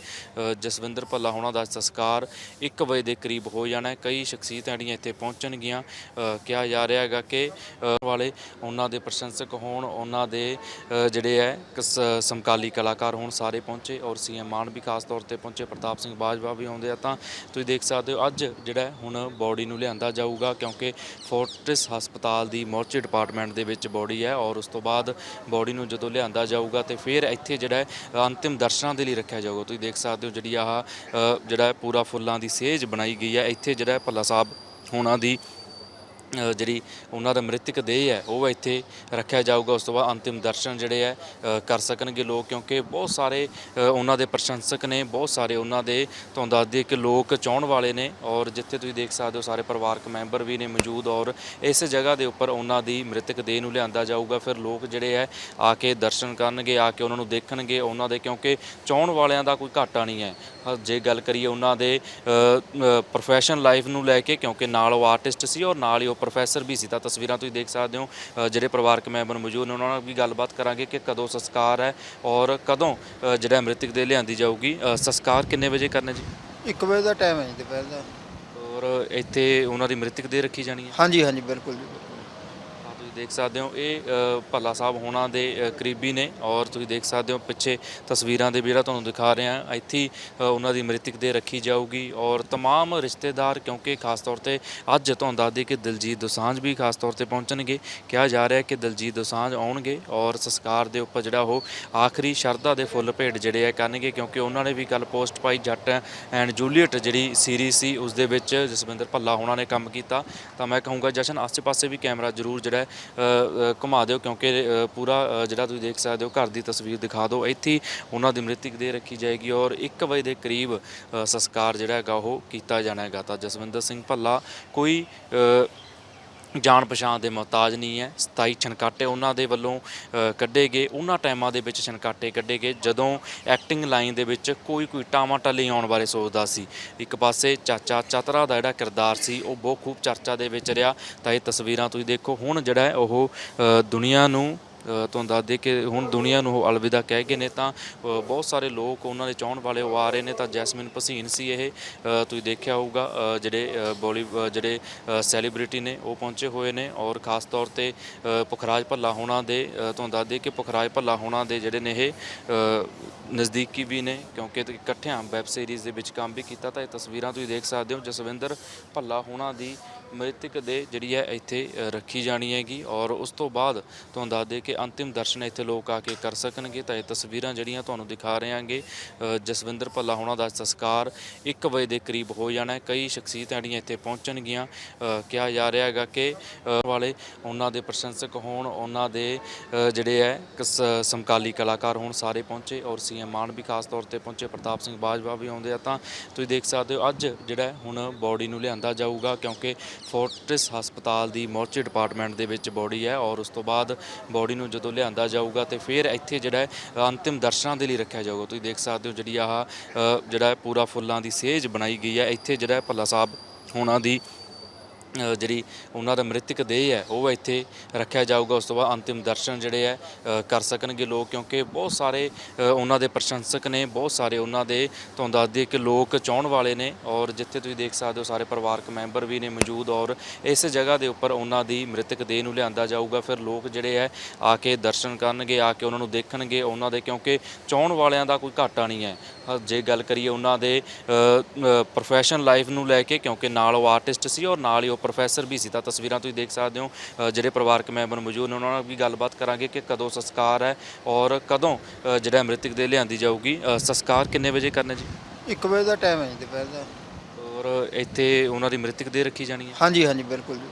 ਜਸਵਿੰਦਰ ਭੱਲਾ ਹੋਣਾ ਦਾ ਸੰਸਕਾਰ 1 ਵਜੇ ਦੇ ਕਰੀਬ ਹੋ ਜਾਣਾ ਕਈ ਸ਼ਖਸੀਅਤਾਂ ਜਿਹੜੀਆਂ ਇੱਥੇ ਪਹੁੰਚਣਗੀਆਂ। ਕਿਹਾ ਜਾ ਰਿਹਾ ਹੈਗਾ ਕਿ ਵਾਲੇ ਉਹਨਾਂ ਦੇ ਪ੍ਰਸ਼ੰਸਕ ਹੋਣ, ਉਹਨਾਂ ਦੇ ਜਿਹੜੇ ਹੈ, ਕਿ ਸਮਕਾਲੀ ਕਲਾਕਾਰ ਹੋਣ ਸਾਰੇ ਪਹੁੰਚੇ ਔਰ ਸੀਐਮ ਮਾਨ ਵੀ ਖਾਸ ਤੌਰ ਤੇ ਪਹੁੰਚੇ, ਪ੍ਰਤਾਪ ਸਿੰਘ ਬਾਜਵਾ ਵੀ ਆਉਂਦੇ ਆ। ਤਾਂ ਤੁਸੀਂ ਦੇਖ ਸਕਦੇ ਹੋ, ਅੱਜ ਜਿਹੜਾ ਹੁਣ ਬੋਡੀ ਨੂੰ ਲਿਆਂਦਾ ਜਾਊਗਾ ਕਿਉਂਕਿ ਫੋਰਟਿਸ ਹਸਪਤਾਲ ਦੀ ਮੋਰਚੇ ਡਿਪਾਰਟਮੈਂਟ ਦੇ ਵਿੱਚ ਬੋਡੀ ਹੈ ਔਰ ਉਸ ਤੋਂ ਬਾਅਦ ਬੋਡੀ ਨੂੰ ਜਦੋਂ ਲਿਆਂਦਾ ਜਾਊਗਾ ਤੇ ਫਿਰ ਇੱਥੇ ਜਿਹੜਾ ਹੈ ਅੰਤਿਮ ਦਰਸ਼ਨਾਂ ਦੇ ਲਈ ਰੱਖਿਆ ਜਾਊਗਾ। ਤੁਸੀਂ ਦੇਖ ਸਕਦੇ ਹੋ ਜਿਹੜੀ ਆਹ ਜਿਹੜਾ ਪੂਰਾ ਫੁੱਲਾਂ ਦੀ ਸੇਜ ਬਣਾਈ ਗਈ ਹੈ। ਇੱਥੇ ਜਿਹੜਾ ਭੱਲਾ ਸਾਹਿਬ ਹੋਣਾ ਦੀ ਜਿਹੜੀ ਉਹਨਾਂ ਦਾ ਮ੍ਰਿਤਕ ਦੇਹ ਹੈ, ਉਹ ਇੱਥੇ ਰੱਖਿਆ ਜਾਊਗਾ। ਉਸ ਤੋਂ ਬਾਅਦ ਅੰਤਿਮ ਦਰਸ਼ਨ ਜਿਹੜੇ ਹੈ ਕਰ ਸਕਣਗੇ ਲੋਕ, ਕਿਉਂਕਿ ਬਹੁਤ ਸਾਰੇ ਉਹਨਾਂ ਦੇ ਪ੍ਰਸ਼ੰਸਕ ਨੇ, ਬਹੁਤ ਸਾਰੇ ਉਹਨਾਂ ਦੇ, ਤੁਹਾਨੂੰ ਦੱਸ ਦਈਏ ਕਿ ਲੋਕ ਚਾਹਣ ਵਾਲੇ ਨੇ ਔਰ ਜਿੱਥੇ ਤੁਸੀਂ ਦੇਖ ਸਕਦੇ ਹੋ ਸਾਰੇ ਪਰਿਵਾਰਕ ਮੈਂਬਰ ਵੀ ਨੇ ਮੌਜੂਦ ਔਰ ਇਸ ਜਗ੍ਹਾ ਦੇ ਉੱਪਰ ਉਹਨਾਂ ਦੀ ਮ੍ਰਿਤਕ ਦੇਹ ਨੂੰ ਲਿਆਂਦਾ ਜਾਊਗਾ। ਫਿਰ ਲੋਕ ਜਿਹੜੇ ਹੈ, ਆ ਕੇ ਦਰਸ਼ਨ ਕਰਨਗੇ, ਆ ਕੇ ਉਹਨਾਂ ਨੂੰ ਦੇਖਣਗੇ ਉਹਨਾਂ ਦੇ, ਕਿਉਂਕਿ ਚਾਹਣ ਵਾਲਿਆਂ ਦਾ ਕੋਈ ਘਾਟਾ ਨਹੀਂ ਹੈ। ਜੇ ਗੱਲ ਕਰੀਏ ਉਹਨਾਂ ਦੇ ਪ੍ਰੋਫੈਸ਼ਨ ਲਾਈਫ ਨੂੰ ਲੈ ਕੇ ਕਿਉਂਕਿ ਨਾਲ ਉਹ ਆਰਟਿਸਟ ਸੀ ਔਰ ਨਾਲ ਹੀ ਉਹ ਪ੍ਰੋਫੈਸਰ ਵੀ ਸੀ ਤਾਂ ਤਸਵੀਰਾਂ ਤੁਸੀਂ ਦੇਖ ਸਕਦੇ ਹੋ ਜਿਹੜੇ ਪਰਿਵਾਰਕ ਮੈਂਬਰ ਮੌਜੂਦ ਨੇ ਉਹਨਾਂ ਨਾਲ ਵੀ ਗੱਲਬਾਤ ਕਰਾਂਗੇ ਕਿ ਕਦੋਂ ਸੰਸਕਾਰ ਹੈ ਔਰ ਕਦੋਂ ਜਿਹੜਾ ਮ੍ਰਿਤਕ ਦੇ ਲਿਆਂਦੀ ਜਾਊਗੀ। ਸੰਸਕਾਰ ਕਿੰਨੇ ਵਜੇ ਕਰਨਾ ਜੀ? 1 ਵਜੇ ਦਾ ਟਾਈਮ ਹੈ ਜੀ ਦੁਪਹਿਰ ਦਾ। ਔਰ ਇੱਥੇ ਉਹਨਾਂ ਦੀ ਮ੍ਰਿਤਕ ਦੇ ਰੱਖੀ ਜਾਣੀ ਹੈ? ਹਾਂਜੀ ਹਾਂਜੀ ਬਿਲਕੁਲ ਜੀ ਦੇਖ ਸਕਦੇ ਹੋ ਇਹ ਅ, ਭੱਲਾ ਸਾਹਿਬ ਹੋਣਾ ਦੇ ਅ, ਕਰੀਬੀ ਨੇ ਔਰ ਤੁਸੀਂ ਦੇਖ ਸਕਦੇ ਹੋ ਪਿੱਛੇ ਤਸਵੀਰਾਂ ਦੇ ਜਿਹੜਾ ਤੁਹਾਨੂੰ ਦਿਖਾ ਰਹੇ ਹਾਂ ਇੱਥੇ ਹੀ, ਅ, ਉਹਨਾਂ ਦੀ ਮ੍ਰਿਤਕ ਦੇ ਰੱਖੀ ਜਾਊਗੀ ਔਰ तमाम ਰਿਸ਼ਤੇਦਾਰ ਕਿਉਂਕਿ ਖਾਸ ਤੌਰ ਤੇ ਅੱਜ ਤੁਹਾਨੂੰ ਦੱਸ ਦਈਏ ਕਿ ਦਿਲਜੀਤ ਦੋਸਾਂਝ ਵੀ ਖਾਸ ਤੌਰ ਤੇ ਪਹੁੰਚਣਗੇ ਕਿਹਾ ਜਾ ਰਿਹਾ ਹੈ ਕਿ ਦਿਲਜੀਤ ਦੋਸਾਂਝ ਆਉਣਗੇ ਔਰ ਸੰਸਕਾਰ ਦੇ ਉੱਪਰ ਜਿਹੜਾ ਉਹ ਆਖਰੀ ਸ਼ਰਧਾ ਦੇ ਫੁੱਲ ਭੇਟ ਜਿਹੜੇ ਆ ਕਰਨਗੇ ਕਿਉਂਕਿ ਉਹਨਾਂ ਨੇ ਵੀ ਕੱਲ ਪੋਸਟ ਪਾਈ ਜੱਟ ਐਂਡ ਜੂਲੀਅਟ ਜਿਹੜੀ ਸੀਰੀਜ਼ ਸੀ ਉਸ ਦੇ ਵਿੱਚ ਜਸਵਿੰਦਰ ਭੱਲਾ ਹੋਣਾ ਨੇ ਕੰਮ ਕੀਤਾ ਤਾਂ ਮੈਂ ਕਹੂੰਗਾ ਜਸ਼ਨ ਆਸੇ-ਪਾਸੇ ਵੀ ਕੈਮਰਾ ਜ਼ਰੂਰ ਜਿਹੜਾ ਹੈ, ਅ, ਅ, ਘੁਮਾ ਦਿਓ ਕਿਉਂਕਿ ਪੂਰਾ ਜਿਹੜਾ ਤੁਸੀਂ ਦੇਖ ਸਕਦੇ ਹੋ, ਘਰ ਦੀ ਤਸਵੀਰ ਦਿਖਾ ਦਿਓ। ਇੱਥੇ ਹੀ ਉਹਨਾਂ ਦੀ ਮ੍ਰਿਤਕ ਦੇ ਰੱਖੀ ਜਾਏਗੀ ਔਰ 1 ਵਜੇ ਦੇ ਕਰੀਬ ਸੰਸਕਾਰ ਜਿਹੜਾ ਹੈਗਾ ਉਹ ਕੀਤਾ ਜਾਣਾ ਹੈਗਾ। ਤਾਂ ਜਸਵਿੰਦਰ ਸਿੰਘ ਭੱਲਾ, ਕੋਈ ਜਾਣ ਪਛਾਣ ਦੇ ਮੁਹਤਾਜ ਨਹੀਂ ਹੈ। 27 ਛਣਕਾਟੇ ਉਹਨਾਂ ਦੇ ਵੱਲੋਂ ਕੱਢੇ ਗਏ। ਉਹਨਾਂ ਟਾਈਮਾਂ ਦੇ ਵਿੱਚ ਛਣਕਾਟੇ ਕੱਢੇ ਗਏ, ਜਦੋਂ ਐਕਟਿੰਗ ਲਾਈਨ ਦੇ ਵਿੱਚ ਕੋਈ ਕੋਈ ਟਾਮਾ ਟੱਲੀ ਆਉਣ ਬਾਰੇ ਸੋਚਦਾ ਸੀ। ਇੱਕ ਪਾਸੇ ਚਾਚਾ ਚਤਰਾ ਦਾ ਜਿਹੜਾ ਕਿਰਦਾਰ ਸੀ, ਉਹ ਬਹੁਤ ਖੂਬ ਚਰਚਾ ਦੇ ਵਿੱਚ ਰਿਹਾ। ਤਾਂ ਇਹ ਤਸਵੀਰਾਂ ਤੁਸੀਂ ਦੇਖੋ। ਹੁਣ ਜਿਹੜਾ ਉਹ ਦੁਨੀਆ ਨੂੰ ਤੁਹਾਨੂੰ ਦੱਸ ਦੇ ਕਿ ਹੁਣ ਦੁਨੀਆ ਨੂੰ ਉਹ ਅਲਵਿਦਾ ਕਹਿ ਗਏ ਨੇ ਤਾਂ ਬਹੁਤ ਸਾਰੇ ਲੋਕ ਉਹਨਾਂ ਦੇ ਚਾਹਣ ਵਾਲੇ ਉਹ ਆ ਰਹੇ ਨੇ ਤਾਂ ਜੈਸਮਿਨ ਭਸੀਨ ਸੀ ਇਹ ਤੁਸੀਂ ਦੇਖਿਆ ਹੋਊਗਾ ਜਿਹੜੇ ਬੋਲੀ ਜਿਹੜੇ ਸੈਲੀਬ੍ਰਿਟੀ ਨੇ ਉਹ ਪਹੁੰਚੇ ਹੋਏ ਨੇ ਔਰ ਖਾਸ ਤੌਰ ਤੇ ਪੁਖਰਾਜ ਭੱਲਾ ਹੋਣਾ ਦੇ ਤੁਹਾਨੂੰ ਦੱਸ ਦੇ ਕਿ ਪੁਖਰਾਜ ਭੱਲਾ ਹੋਣਾ ਦੇ ਜਿਹੜੇ ਨੇ ਇਹ ਨਜ਼ਦੀਕੀ ਵੀ ਨੇ ਕਿਉਂਕਿ ਇਕੱਠਿਆਂ ਵੈਬ ਸੀਰੀਜ਼ ਦੇ ਵਿੱਚ ਕੰਮ ਵੀ ਕੀਤਾ ਤਾਂ ਇਹ ਤਸਵੀਰਾਂ ਤੁਸੀਂ ਦੇਖ ਸਕਦੇ ਹੋ, ਜਸਵਿੰਦਰ ਭੱਲਾ ਹੋਣਾ ਦੀ ਮ੍ਰਿਤਕ ਦੇ ਜਿਹੜੀ ਹੈ ਇੱਥੇ ਰੱਖੀ ਜਾਣੀ ਹੈਗੀ ਔਰ ਉਸ ਤੋਂ ਬਾਅਦ ਤੁਹਾਨੂੰ ਦੱਸ ਦੇ ਕਿ ਅੰਤਿਮ ਦਰਸ਼ਨ ਇੱਥੇ ਲੋਕ ਆ ਕੇ ਕਰ ਸਕਣਗੇ ਤਾਂ ਇਹ ਤਸਵੀਰਾਂ ਜਿਹੜੀਆਂ ਤੁਹਾਨੂੰ ਦਿਖਾ ਰਹੇ ਹਾਂਗੇ। ਜਸਵਿੰਦਰ ਭੱਲਾ ਹੋਣਾ ਦਾ ਸੰਸਕਾਰ 1 ਵਜੇ ਦੇ ਕਰੀਬ ਹੋ ਜਾਣਾ ਕਈ ਸ਼ਖਸੀਅਤਾਂ ਜਿਹੜੀਆਂ ਇੱਥੇ ਪਹੁੰਚਣਗੀਆਂ। ਕਿਹਾ ਜਾ ਰਿਹਾ ਹੈਗਾ ਕਿ ਵਾਲੇ ਉਹਨਾਂ ਦੇ ਪ੍ਰਸ਼ੰਸਕ ਹੋਣ, ਉਹਨਾਂ ਦੇ ਜਿਹੜੇ ਹੈ, ਕਿ ਸਮਕਾਲੀ ਕਲਾਕਾਰ ਹੋਣ ਸਾਰੇ ਪਹੁੰਚੇ ਔਰ ਸੀਐਮ ਮਾਨ ਵੀ ਖਾਸ ਤੌਰ ਤੇ ਪਹੁੰਚੇ, ਪ੍ਰਤਾਪ ਸਿੰਘ ਬਾਜਵਾ ਵੀ ਆਉਂਦੇ ਆ ਤਾਂ ਤੁਸੀਂ ਦੇਖ ਸਕਦੇ ਹੋ ਅੱਜ ਜਿਹੜਾ ਹੁਣ ਬੋਡੀ ਨੂੰ ਲਿਆਂਦਾ ਜਾਊਗਾ ਕਿਉਂਕਿ ਫੋਰਟਿਸ ਹਸਪਤਾਲ ਦੀ ਮੋਰਚੀ ਡਿਪਾਰਟਮੈਂਟ ਦੇ ਵਿੱਚ ਬੋਡੀ ਹੈ ਔਰ ਉਸ ਤੋਂ ਬਾਅਦ ਬੋਡੀ ਨੂੰ ਜਦੋਂ ਲਿਆਂਦਾ ਜਾਊਗਾ ਤੇ ਫਿਰ ਇੱਥੇ ਜਿਹੜਾ ਹੈ ਅੰਤਿਮ ਦਰਸ਼ਨਾਂ ਦੇ ਲਈ ਰੱਖਿਆ ਜਾਊਗਾ। ਤੁਸੀਂ ਦੇਖ ਸਕਦੇ ਹੋ ਜਿਹੜੀ ਆਹ ਜਿਹੜਾ ਪੂਰਾ ਫੁੱਲਾਂ ਦੀ ਸੇਜ ਬਣਾਈ ਗਈ ਹੈ। ਇੱਥੇ ਜਿਹੜਾ ਭੱਲਾ ਸਾਹਿਬ ਹੋਣਾ ਦੀ ਜਿਹੜੀ ਉਹਨਾਂ ਦਾ ਮ੍ਰਿਤਕ ਦੇਹ ਹੈ, ਉਹ ਇੱਥੇ ਰੱਖਿਆ ਜਾਊਗਾ। ਉਸ ਤੋਂ ਬਾਅਦ ਅੰਤਿਮ ਦਰਸ਼ਨ ਜਿਹੜੇ ਹੈ ਕਰ ਸਕਣਗੇ ਲੋਕ, ਕਿਉਂਕਿ ਬਹੁਤ ਸਾਰੇ ਉਹਨਾਂ ਦੇ ਪ੍ਰਸ਼ੰਸਕ ਨੇ, ਬਹੁਤ ਸਾਰੇ ਉਹਨਾਂ ਦੇ, ਤੁਹਾਨੂੰ ਦੱਸ ਦਈਏ ਕਿ ਲੋਕ ਚਾਹਣ ਵਾਲੇ ਨੇ ਔਰ ਜਿੱਥੇ ਤੁਸੀਂ ਦੇਖ ਸਕਦੇ ਹੋ, ਸਾਰੇ ਪਰਿਵਾਰਕ ਮੈਂਬਰ ਵੀ ਨੇ ਮੌਜੂਦ ਔਰ ਇਸ ਜਗ੍ਹਾ ਦੇ ਉੱਪਰ ਉਹਨਾਂ ਦੀ ਮ੍ਰਿਤਕ ਦੇਹ ਨੂੰ ਲਿਆਂਦਾ ਜਾਊਗਾ। ਫਿਰ ਲੋਕ ਜਿਹੜੇ ਹੈ, ਆ ਕੇ ਦਰਸ਼ਨ ਕਰਨਗੇ, ਆ ਕੇ ਉਹਨਾਂ ਨੂੰ ਦੇਖਣਗੇ ਉਹਨਾਂ ਦੇ, ਕਿਉਂਕਿ ਚਾਹਣ ਵਾਲਿਆਂ ਦਾ ਕੋਈ ਘਾਟਾ ਨਹੀਂ ਹੈ। ਜੇ ਗੱਲ ਕਰੀਏ ਉਹਨਾਂ ਦੇ ਪ੍ਰੋਫੈਸ਼ਨ ਲਾਈਫ ਨੂੰ ਲੈ ਕੇ, ਕਿਉਂਕਿ ਨਾਲ ਉਹ ਆਰਟਿਸਟ ਸੀ ਔਰ ਨਾਲ ਹੀ ਉਹ ਪ੍ਰੋਫੈਸਰ ਵੀ ਸੀ ਤਾਂ ਤਸਵੀਰਾਂ ਤੁਸੀਂ ਦੇਖ ਸਕਦੇ ਹੋ ਜਿਹੜੇ ਪਰਿਵਾਰਕ ਮੈਂਬਰ ਮੌਜੂਦ ਨੇ ਉਹਨਾਂ ਨਾਲ ਵੀ ਗੱਲਬਾਤ ਕਰਾਂਗੇ ਕਿ ਕਦੋਂ ਸੰਸਕਾਰ ਹੈ ਔਰ ਕਦੋਂ ਜਿਹੜਾ ਮ੍ਰਿਤਕ ਦੇ ਲਿਆਂਦੀ ਜਾਊਗੀ। ਸੰਸਕਾਰ ਕਿੰਨੇ ਵਜੇ ਕਰਨਾ ਜੀ? 1 ਵਜੇ ਦਾ ਟਾਈਮ ਹੈ ਜੀ ਦੁਪਹਿਰ ਦਾ। ਔਰ ਇੱਥੇ ਉਹਨਾਂ ਦੀ ਮ੍ਰਿਤਕ ਦੇ ਰੱਖੀ ਜਾਣੀ ਹੈ? ਹਾਂਜੀ ਹਾਂਜੀ ਬਿਲਕੁਲ ਜੀ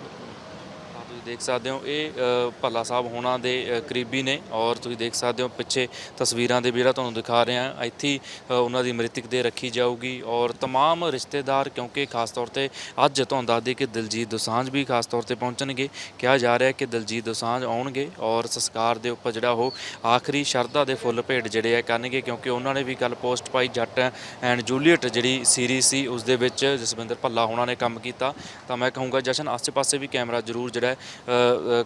ਤੁਸੀਂ ਦੇਖ ਸਕਦੇ ਹੋ ਇਹ ਅ, ਭੱਲਾ ਸਾਹਿਬ ਹੋਣਾ ਦੇ ਅ, ਕਰੀਬੀ ਨੇ ਔਰ ਤੁਸੀਂ ਦੇਖ ਸਕਦੇ ਹੋ ਪਿੱਛੇ ਤਸਵੀਰਾਂ ਦੇ ਜਿਹੜਾ ਤੁਹਾਨੂੰ ਦਿਖਾ ਰਹੇ ਹਾਂ ਇੱਥੇ ਹੀ, ਅ, ਉਹਨਾਂ ਦੀ ਮ੍ਰਿਤਕ ਦੇ ਰੱਖੀ ਜਾਊਗੀ ਔਰ तमाम ਰਿਸ਼ਤੇਦਾਰ ਕਿਉਂਕਿ ਖਾਸ ਤੌਰ ਤੇ ਅੱਜ ਤੁਹਾਨੂੰ ਦੱਸ ਦਈਏ ਕਿ ਦਿਲਜੀਤ ਦੋਸਾਂਝ ਵੀ ਖਾਸ ਤੌਰ ਤੇ ਪਹੁੰਚਣਗੇ ਕਿਹਾ ਜਾ ਰਿਹਾ ਹੈ ਕਿ ਦਿਲਜੀਤ ਦੋਸਾਂਝ ਆਉਣਗੇ ਔਰ ਸੰਸਕਾਰ ਦੇ ਉੱਪਰ ਜਿਹੜਾ ਉਹ ਆਖਰੀ ਸ਼ਰਧਾ ਦੇ ਫੁੱਲ ਭੇਟ ਜਿਹੜੇ ਆ ਕਰਨਗੇ ਕਿਉਂਕਿ ਉਹਨਾਂ ਨੇ ਵੀ ਕੱਲ ਪੋਸਟ ਪਾਈ ਜੱਟ ਐਂਡ ਜੂਲੀਅਟ ਜਿਹੜੀ ਸੀਰੀਜ਼ ਸੀ ਉਸ ਦੇ ਵਿੱਚ ਜਸਵਿੰਦਰ ਭੱਲਾ ਹੋਣਾ ਨੇ ਕੰਮ ਕੀਤਾ ਤਾਂ ਮੈਂ ਕਹੂੰਗਾ ਜਸ਼ਨ ਆਸੇ-ਪਾਸੇ ਵੀ ਕੈਮਰਾ ਜ਼ਰੂਰ ਜਿਹੜਾ ਹੈ, ਅ, ਅ,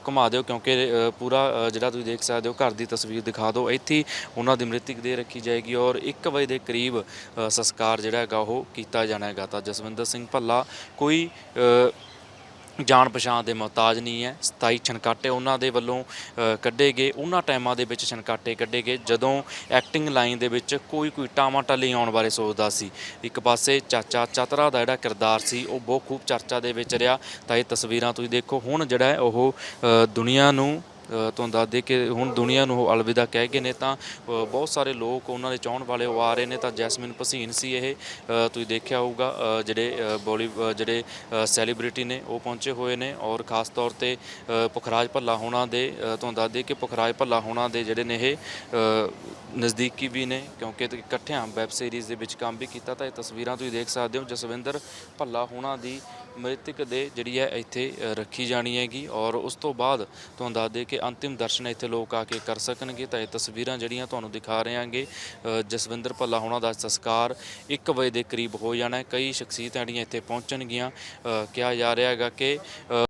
ਘੁਮਾ ਦਿਓ ਕਿਉਂਕਿ ਪੂਰਾ ਜਿਹੜਾ ਤੁਸੀਂ ਦੇਖ ਸਕਦੇ ਹੋ, ਘਰ ਦੀ ਤਸਵੀਰ ਦਿਖਾ ਦਿਓ। ਇੱਥੇ ਉਹਨਾਂ ਦੀ ਮ੍ਰਿਤਕ ਦੇ ਰੱਖੀ ਜਾਏਗੀ ਔਰ 1 ਵਜੇ ਦੇ ਕਰੀਬ ਸੰਸਕਾਰ ਜਿਹੜਾ ਹੈਗਾ ਉਹ ਕੀਤਾ ਜਾਣਾ ਹੈਗਾ। ਤਾਂ ਜਸਵਿੰਦਰ ਸਿੰਘ ਭੱਲਾ, ਕੋਈ ਜਾਣ ਪਛਾਣ ਦੇ ਮੁਹਤਾਜ ਨਹੀਂ ਹੈ। 27 ਛਣਕਾਟੇ ਉਹਨਾਂ ਦੇ ਵੱਲੋਂ ਕੱਢੇ ਗਏ। ਉਹਨਾਂ ਟਾਈਮਾਂ ਦੇ ਵਿੱਚ ਛਣਕਾਟੇ ਕੱਢੇ ਗਏ। ਜਦੋਂ ਐਕਟਿੰਗ ਲਾਈਨ ਦੇ ਵਿੱਚ ਕੋਈ ਕੋਈ ਟਾਮਾ ਲਈ ਆਉਣ ਬਾਰੇ ਸੋਚਦਾ ਸੀ। ਇੱਕ ਪਾਸੇ ਚਾਚਾ ਚਤਰਾ ਦਾ ਜਿਹੜਾ ਕਿਰਦਾਰ ਸੀ, ਉਹ ਬਹੁਤ ਖੂਬ ਚਰਚਾ ਦੇ ਵਿੱਚ ਰਿਹਾ। ਤਾਂ ਇਹ ਤਸਵੀਰਾਂ ਤੁਸੀਂ ਦੇਖੋ। ਹੁਣ ਜਿਹੜਾ ਉਹ ਦੁਨੀਆ ਨੂੰ ਤੁਹਾਨੂੰ ਦੱਸ ਦੇ ਕਿ ਹੁਣ ਦੁਨੀਆ ਨੂੰ ਉਹ ਅਲਵਿਦਾ ਕਹਿ ਗਏ ਨੇ ਤਾਂ ਬਹੁਤ ਸਾਰੇ ਲੋਕ ਉਹਨਾਂ ਦੇ ਚਾਹਣ ਵਾਲੇ ਉਹ ਆ ਰਹੇ ਨੇ ਤਾਂ ਜੈਸਮਿਨ ਭਸੀਨ ਸੀ ਇਹ ਤੁਸੀਂ ਦੇਖਿਆ ਹੋਊਗਾ ਜਿਹੜੇ ਅ, ਬੋਲੀ ਜਿਹੜੇ ਸੈਲੀਬ੍ਰਿਟੀ ਨੇ ਉਹ ਪਹੁੰਚੇ ਹੋਏ ਨੇ ਔਰ ਖਾਸ ਤੌਰ ਤੇ ਪੁਖਰਾਜ ਭੱਲਾ ਹੋਣਾ ਦੇ ਤੁਹਾਨੂੰ ਦੱਸ ਦੇ ਕਿ ਪੁਖਰਾਜ ਭੱਲਾ ਹੋਣਾ ਦੇ ਜਿਹੜੇ ਨੇ ਇਹ ਨਜ਼ਦੀਕੀ ਵੀ ਨੇ ਕਿਉਂਕਿ ਇਕੱਠਿਆਂ ਵੈਬ ਸੀਰੀਜ਼ ਦੇ ਵਿੱਚ ਕੰਮ ਵੀ ਕੀਤਾ ਤਾਂ ਇਹ ਤਸਵੀਰਾਂ ਤੁਸੀਂ ਦੇਖ ਸਕਦੇ ਹੋ ਜਸਵਿੰਦਰ ਭੱਲਾ ਹੋਣਾ ਦੀ ਮ੍ਰਿਤਕ ਦੇ ਜਿਹੜੀ ਹੈ ਇੱਥੇ ਰੱਖੀ ਜਾਣੀ ਹੈਗੀ ਔਰ ਉਸ ਤੋਂ ਬਾਅਦ ਤੁਹਾਨੂੰ ਦੱਸ ਦੇ ਕਿ ਅੰਤਿਮ ਦਰਸ਼ਨ ਇੱਥੇ ਲੋਕ ਆ ਕੇ ਕਰ ਸਕਣਗੇ ਤਾਂ ਇਹ ਤਸਵੀਰਾਂ ਜਿਹੜੀਆਂ ਤੁਹਾਨੂੰ ਦਿਖਾ ਰਹੇ ਹਾਂਗੇ। ਜਸਵਿੰਦਰ ਭੱਲਾ ਹੋਣਾ ਦਾ ਸੰਸਕਾਰ 1 ਵਜੇ ਦੇ ਕਰੀਬ ਹੋ ਜਾਣਾ ਹੈ। ਕਈ ਸ਼ਖਸੀਅਤਾਂ ਜਿਹੜੀਆਂ ਇੱਥੇ ਪਹੁੰਚਣਗੀਆਂ। ਕਿਹਾ ਜਾ ਰਿਹਾ ਹੈਗਾ ਕਿ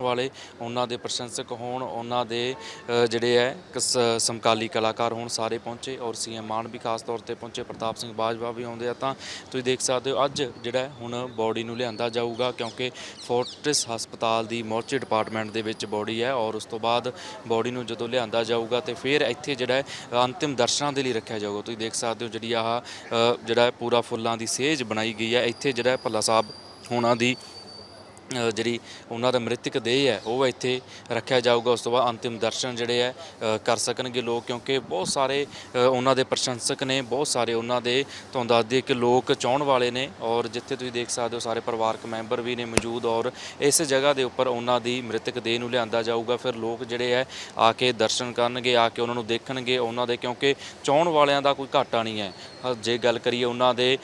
ਵਾਲੇ ਉਹਨਾਂ ਦੇ ਪ੍ਰਸ਼ੰਸਕ ਹੋਣ, ਉਹਨਾਂ ਦੇ ਜਿਹੜੇ ਹੈ ਕਿ ਸਮਕਾਲੀ ਕਲਾਕਾਰ ਹੋਣ ਸਾਰੇ ਪਹੁੰਚੇ ਔਰ ਸੀਐਮ ਮਾਨ ਵੀ ਖਾਸ ਤੌਰ ਤੇ ਪਹੁੰਚੇ, ਪ੍ਰਤਾਪ ਸਿੰਘ ਬਾਜਵਾ ਵੀ ਆਉਂਦੇ ਆ ਤਾਂ ਤੁਸੀਂ ਦੇਖ ਸਕਦੇ ਹੋ ਅੱਜ ਜਿਹੜਾ ਹੁਣ ਬੋਡੀ ਨੂੰ ਲਿਆਂਦਾ ਜਾਊਗਾ ਕਿਉਂਕਿ ਫੋਰਟਿਸ ਹਸਪਤਾਲ ਦੀ ਮੋਰਚੇ ਡਿਪਾਰਟਮੈਂਟ ਦੇ ਵਿੱਚ ਬੋਡੀ ਹੈ ਔਰ ਉਸ ਤੋਂ ਬਾਅਦ ਬੋਡੀ ਨੂੰ ਜਦੋਂ ਲਿਆਂਦਾ ਜਾਊਗਾ ਤੇ ਫਿਰ ਇੱਥੇ ਜਿਹੜਾ ਹੈ ਅੰਤਿਮ ਦਰਸ਼ਨਾਂ ਦੇ ਲਈ ਰੱਖਿਆ ਜਾਊਗਾ। ਤੁਸੀਂ ਦੇਖ ਸਕਦੇ ਹੋ ਜਿਹੜੀ ਆਹ ਅ, ਜਿਹੜਾ ਹੈ ਪੂਰਾ ਫੁੱਲਾਂ ਦੀ ਸੇਜ ਬਣਾਈ ਗਈ ਹੈ। ਇੱਥੇ ਜਿਹੜਾ ਹੈ ਭੱਲਾ ਸਾਹਿਬ ਹੋਣਾ ਦੀ ਜਿਹੜੀ ਉਹਨਾਂ ਦਾ ਮ੍ਰਿਤਕ ਦੇਹ ਹੈ, ਉਹ ਇੱਥੇ ਰੱਖਿਆ ਜਾਊਗਾ। ਉਸ ਤੋਂ ਬਾਅਦ ਅੰਤਿਮ ਦਰਸ਼ਨ ਜਿਹੜੇ ਹੈ ਕਰ ਸਕਣਗੇ ਲੋਕ, ਕਿਉਂਕਿ ਬਹੁਤ ਸਾਰੇ ਉਹਨਾਂ ਦੇ ਪ੍ਰਸ਼ੰਸਕ ਨੇ, ਬਹੁਤ ਸਾਰੇ ਉਹਨਾਂ ਦੇ ਤੁਹਾਨੂੰ ਦੱਸ ਦਈਏ ਕਿ ਲੋਕ ਚਾਹਣ ਵਾਲੇ ਨੇ ਔਰ ਜਿੱਥੇ ਤੁਸੀਂ ਦੇਖ ਸਕਦੇ ਹੋ, ਸਾਰੇ ਪਰਿਵਾਰਕ ਮੈਂਬਰ ਵੀ ਨੇ ਮੌਜੂਦ ਔਰ ਇਸ ਜਗ੍ਹਾ ਦੇ ਉੱਪਰ ਉਹਨਾਂ ਦੀ ਮ੍ਰਿਤਕ ਦੇਹ ਨੂੰ ਲਿਆਂਦਾ ਜਾਊਗਾ। ਫਿਰ ਲੋਕ ਜਿਹੜੇ ਹੈ, ਆ ਕੇ ਦਰਸ਼ਨ ਕਰਨਗੇ, ਆ ਕੇ ਉਹਨਾਂ ਨੂੰ ਦੇਖਣਗੇ ਉਹਨਾਂ ਦੇ, ਕਿਉਂਕਿ ਚਾਹਣ ਵਾਲਿਆਂ ਦਾ ਕੋਈ ਘਾਟਾ ਨਹੀਂ ਹੈ। ਜੇ ਗੱਲ ਕਰੀਏ ਉਹਨਾਂ ਦੇ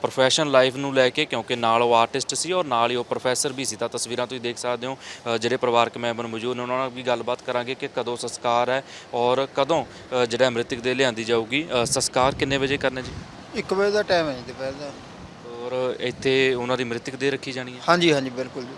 ਪ੍ਰੋਫੈਸ਼ਨ ਲਾਈਫ ਨੂੰ ਲੈ ਕੇ ਕਿਉਂਕਿ ਨਾਲ ਉਹ ਆਰਟਿਸਟ ਸੀ ਔਰ ਨਾਲ ਹੀ ਉਹ ਪ੍ਰੋਫੈਸਰ ਵੀ ਸੀ ਤਾਂ ਤਸਵੀਰਾਂ ਤੁਸੀਂ ਦੇਖ ਸਕਦੇ ਹੋ ਜਿਹੜੇ ਪਰਿਵਾਰਕ ਮੈਂਬਰ ਮੌਜੂਦ ਨੇ ਉਹਨਾਂ ਨਾਲ ਵੀ ਗੱਲਬਾਤ ਕਰਾਂਗੇ ਕਿ ਕਦੋਂ ਸੰਸਕਾਰ ਹੈ ਔਰ ਕਦੋਂ ਜਿਹੜਾ ਮ੍ਰਿਤਕ ਦੇ ਲਿਆਂਦੀ ਜਾਊਗੀ ਸੰਸਕਾਰ ਕਿੰਨੇ ਵਜੇ ਕਰਨਾ ਜੀ? 1 ਵਜੇ ਦਾ ਟਾਈਮ ਹੈ ਜੀ ਦੁਪਹਿਰ ਦਾ। ਔਰ ਇੱਥੇ ਉਹਨਾਂ ਦੀ ਮ੍ਰਿਤਕ ਦੇ ਰੱਖੀ ਜਾਣੀ ਹੈ? ਹਾਂਜੀ ਹਾਂਜੀ ਬਿਲਕੁਲ ਜੀ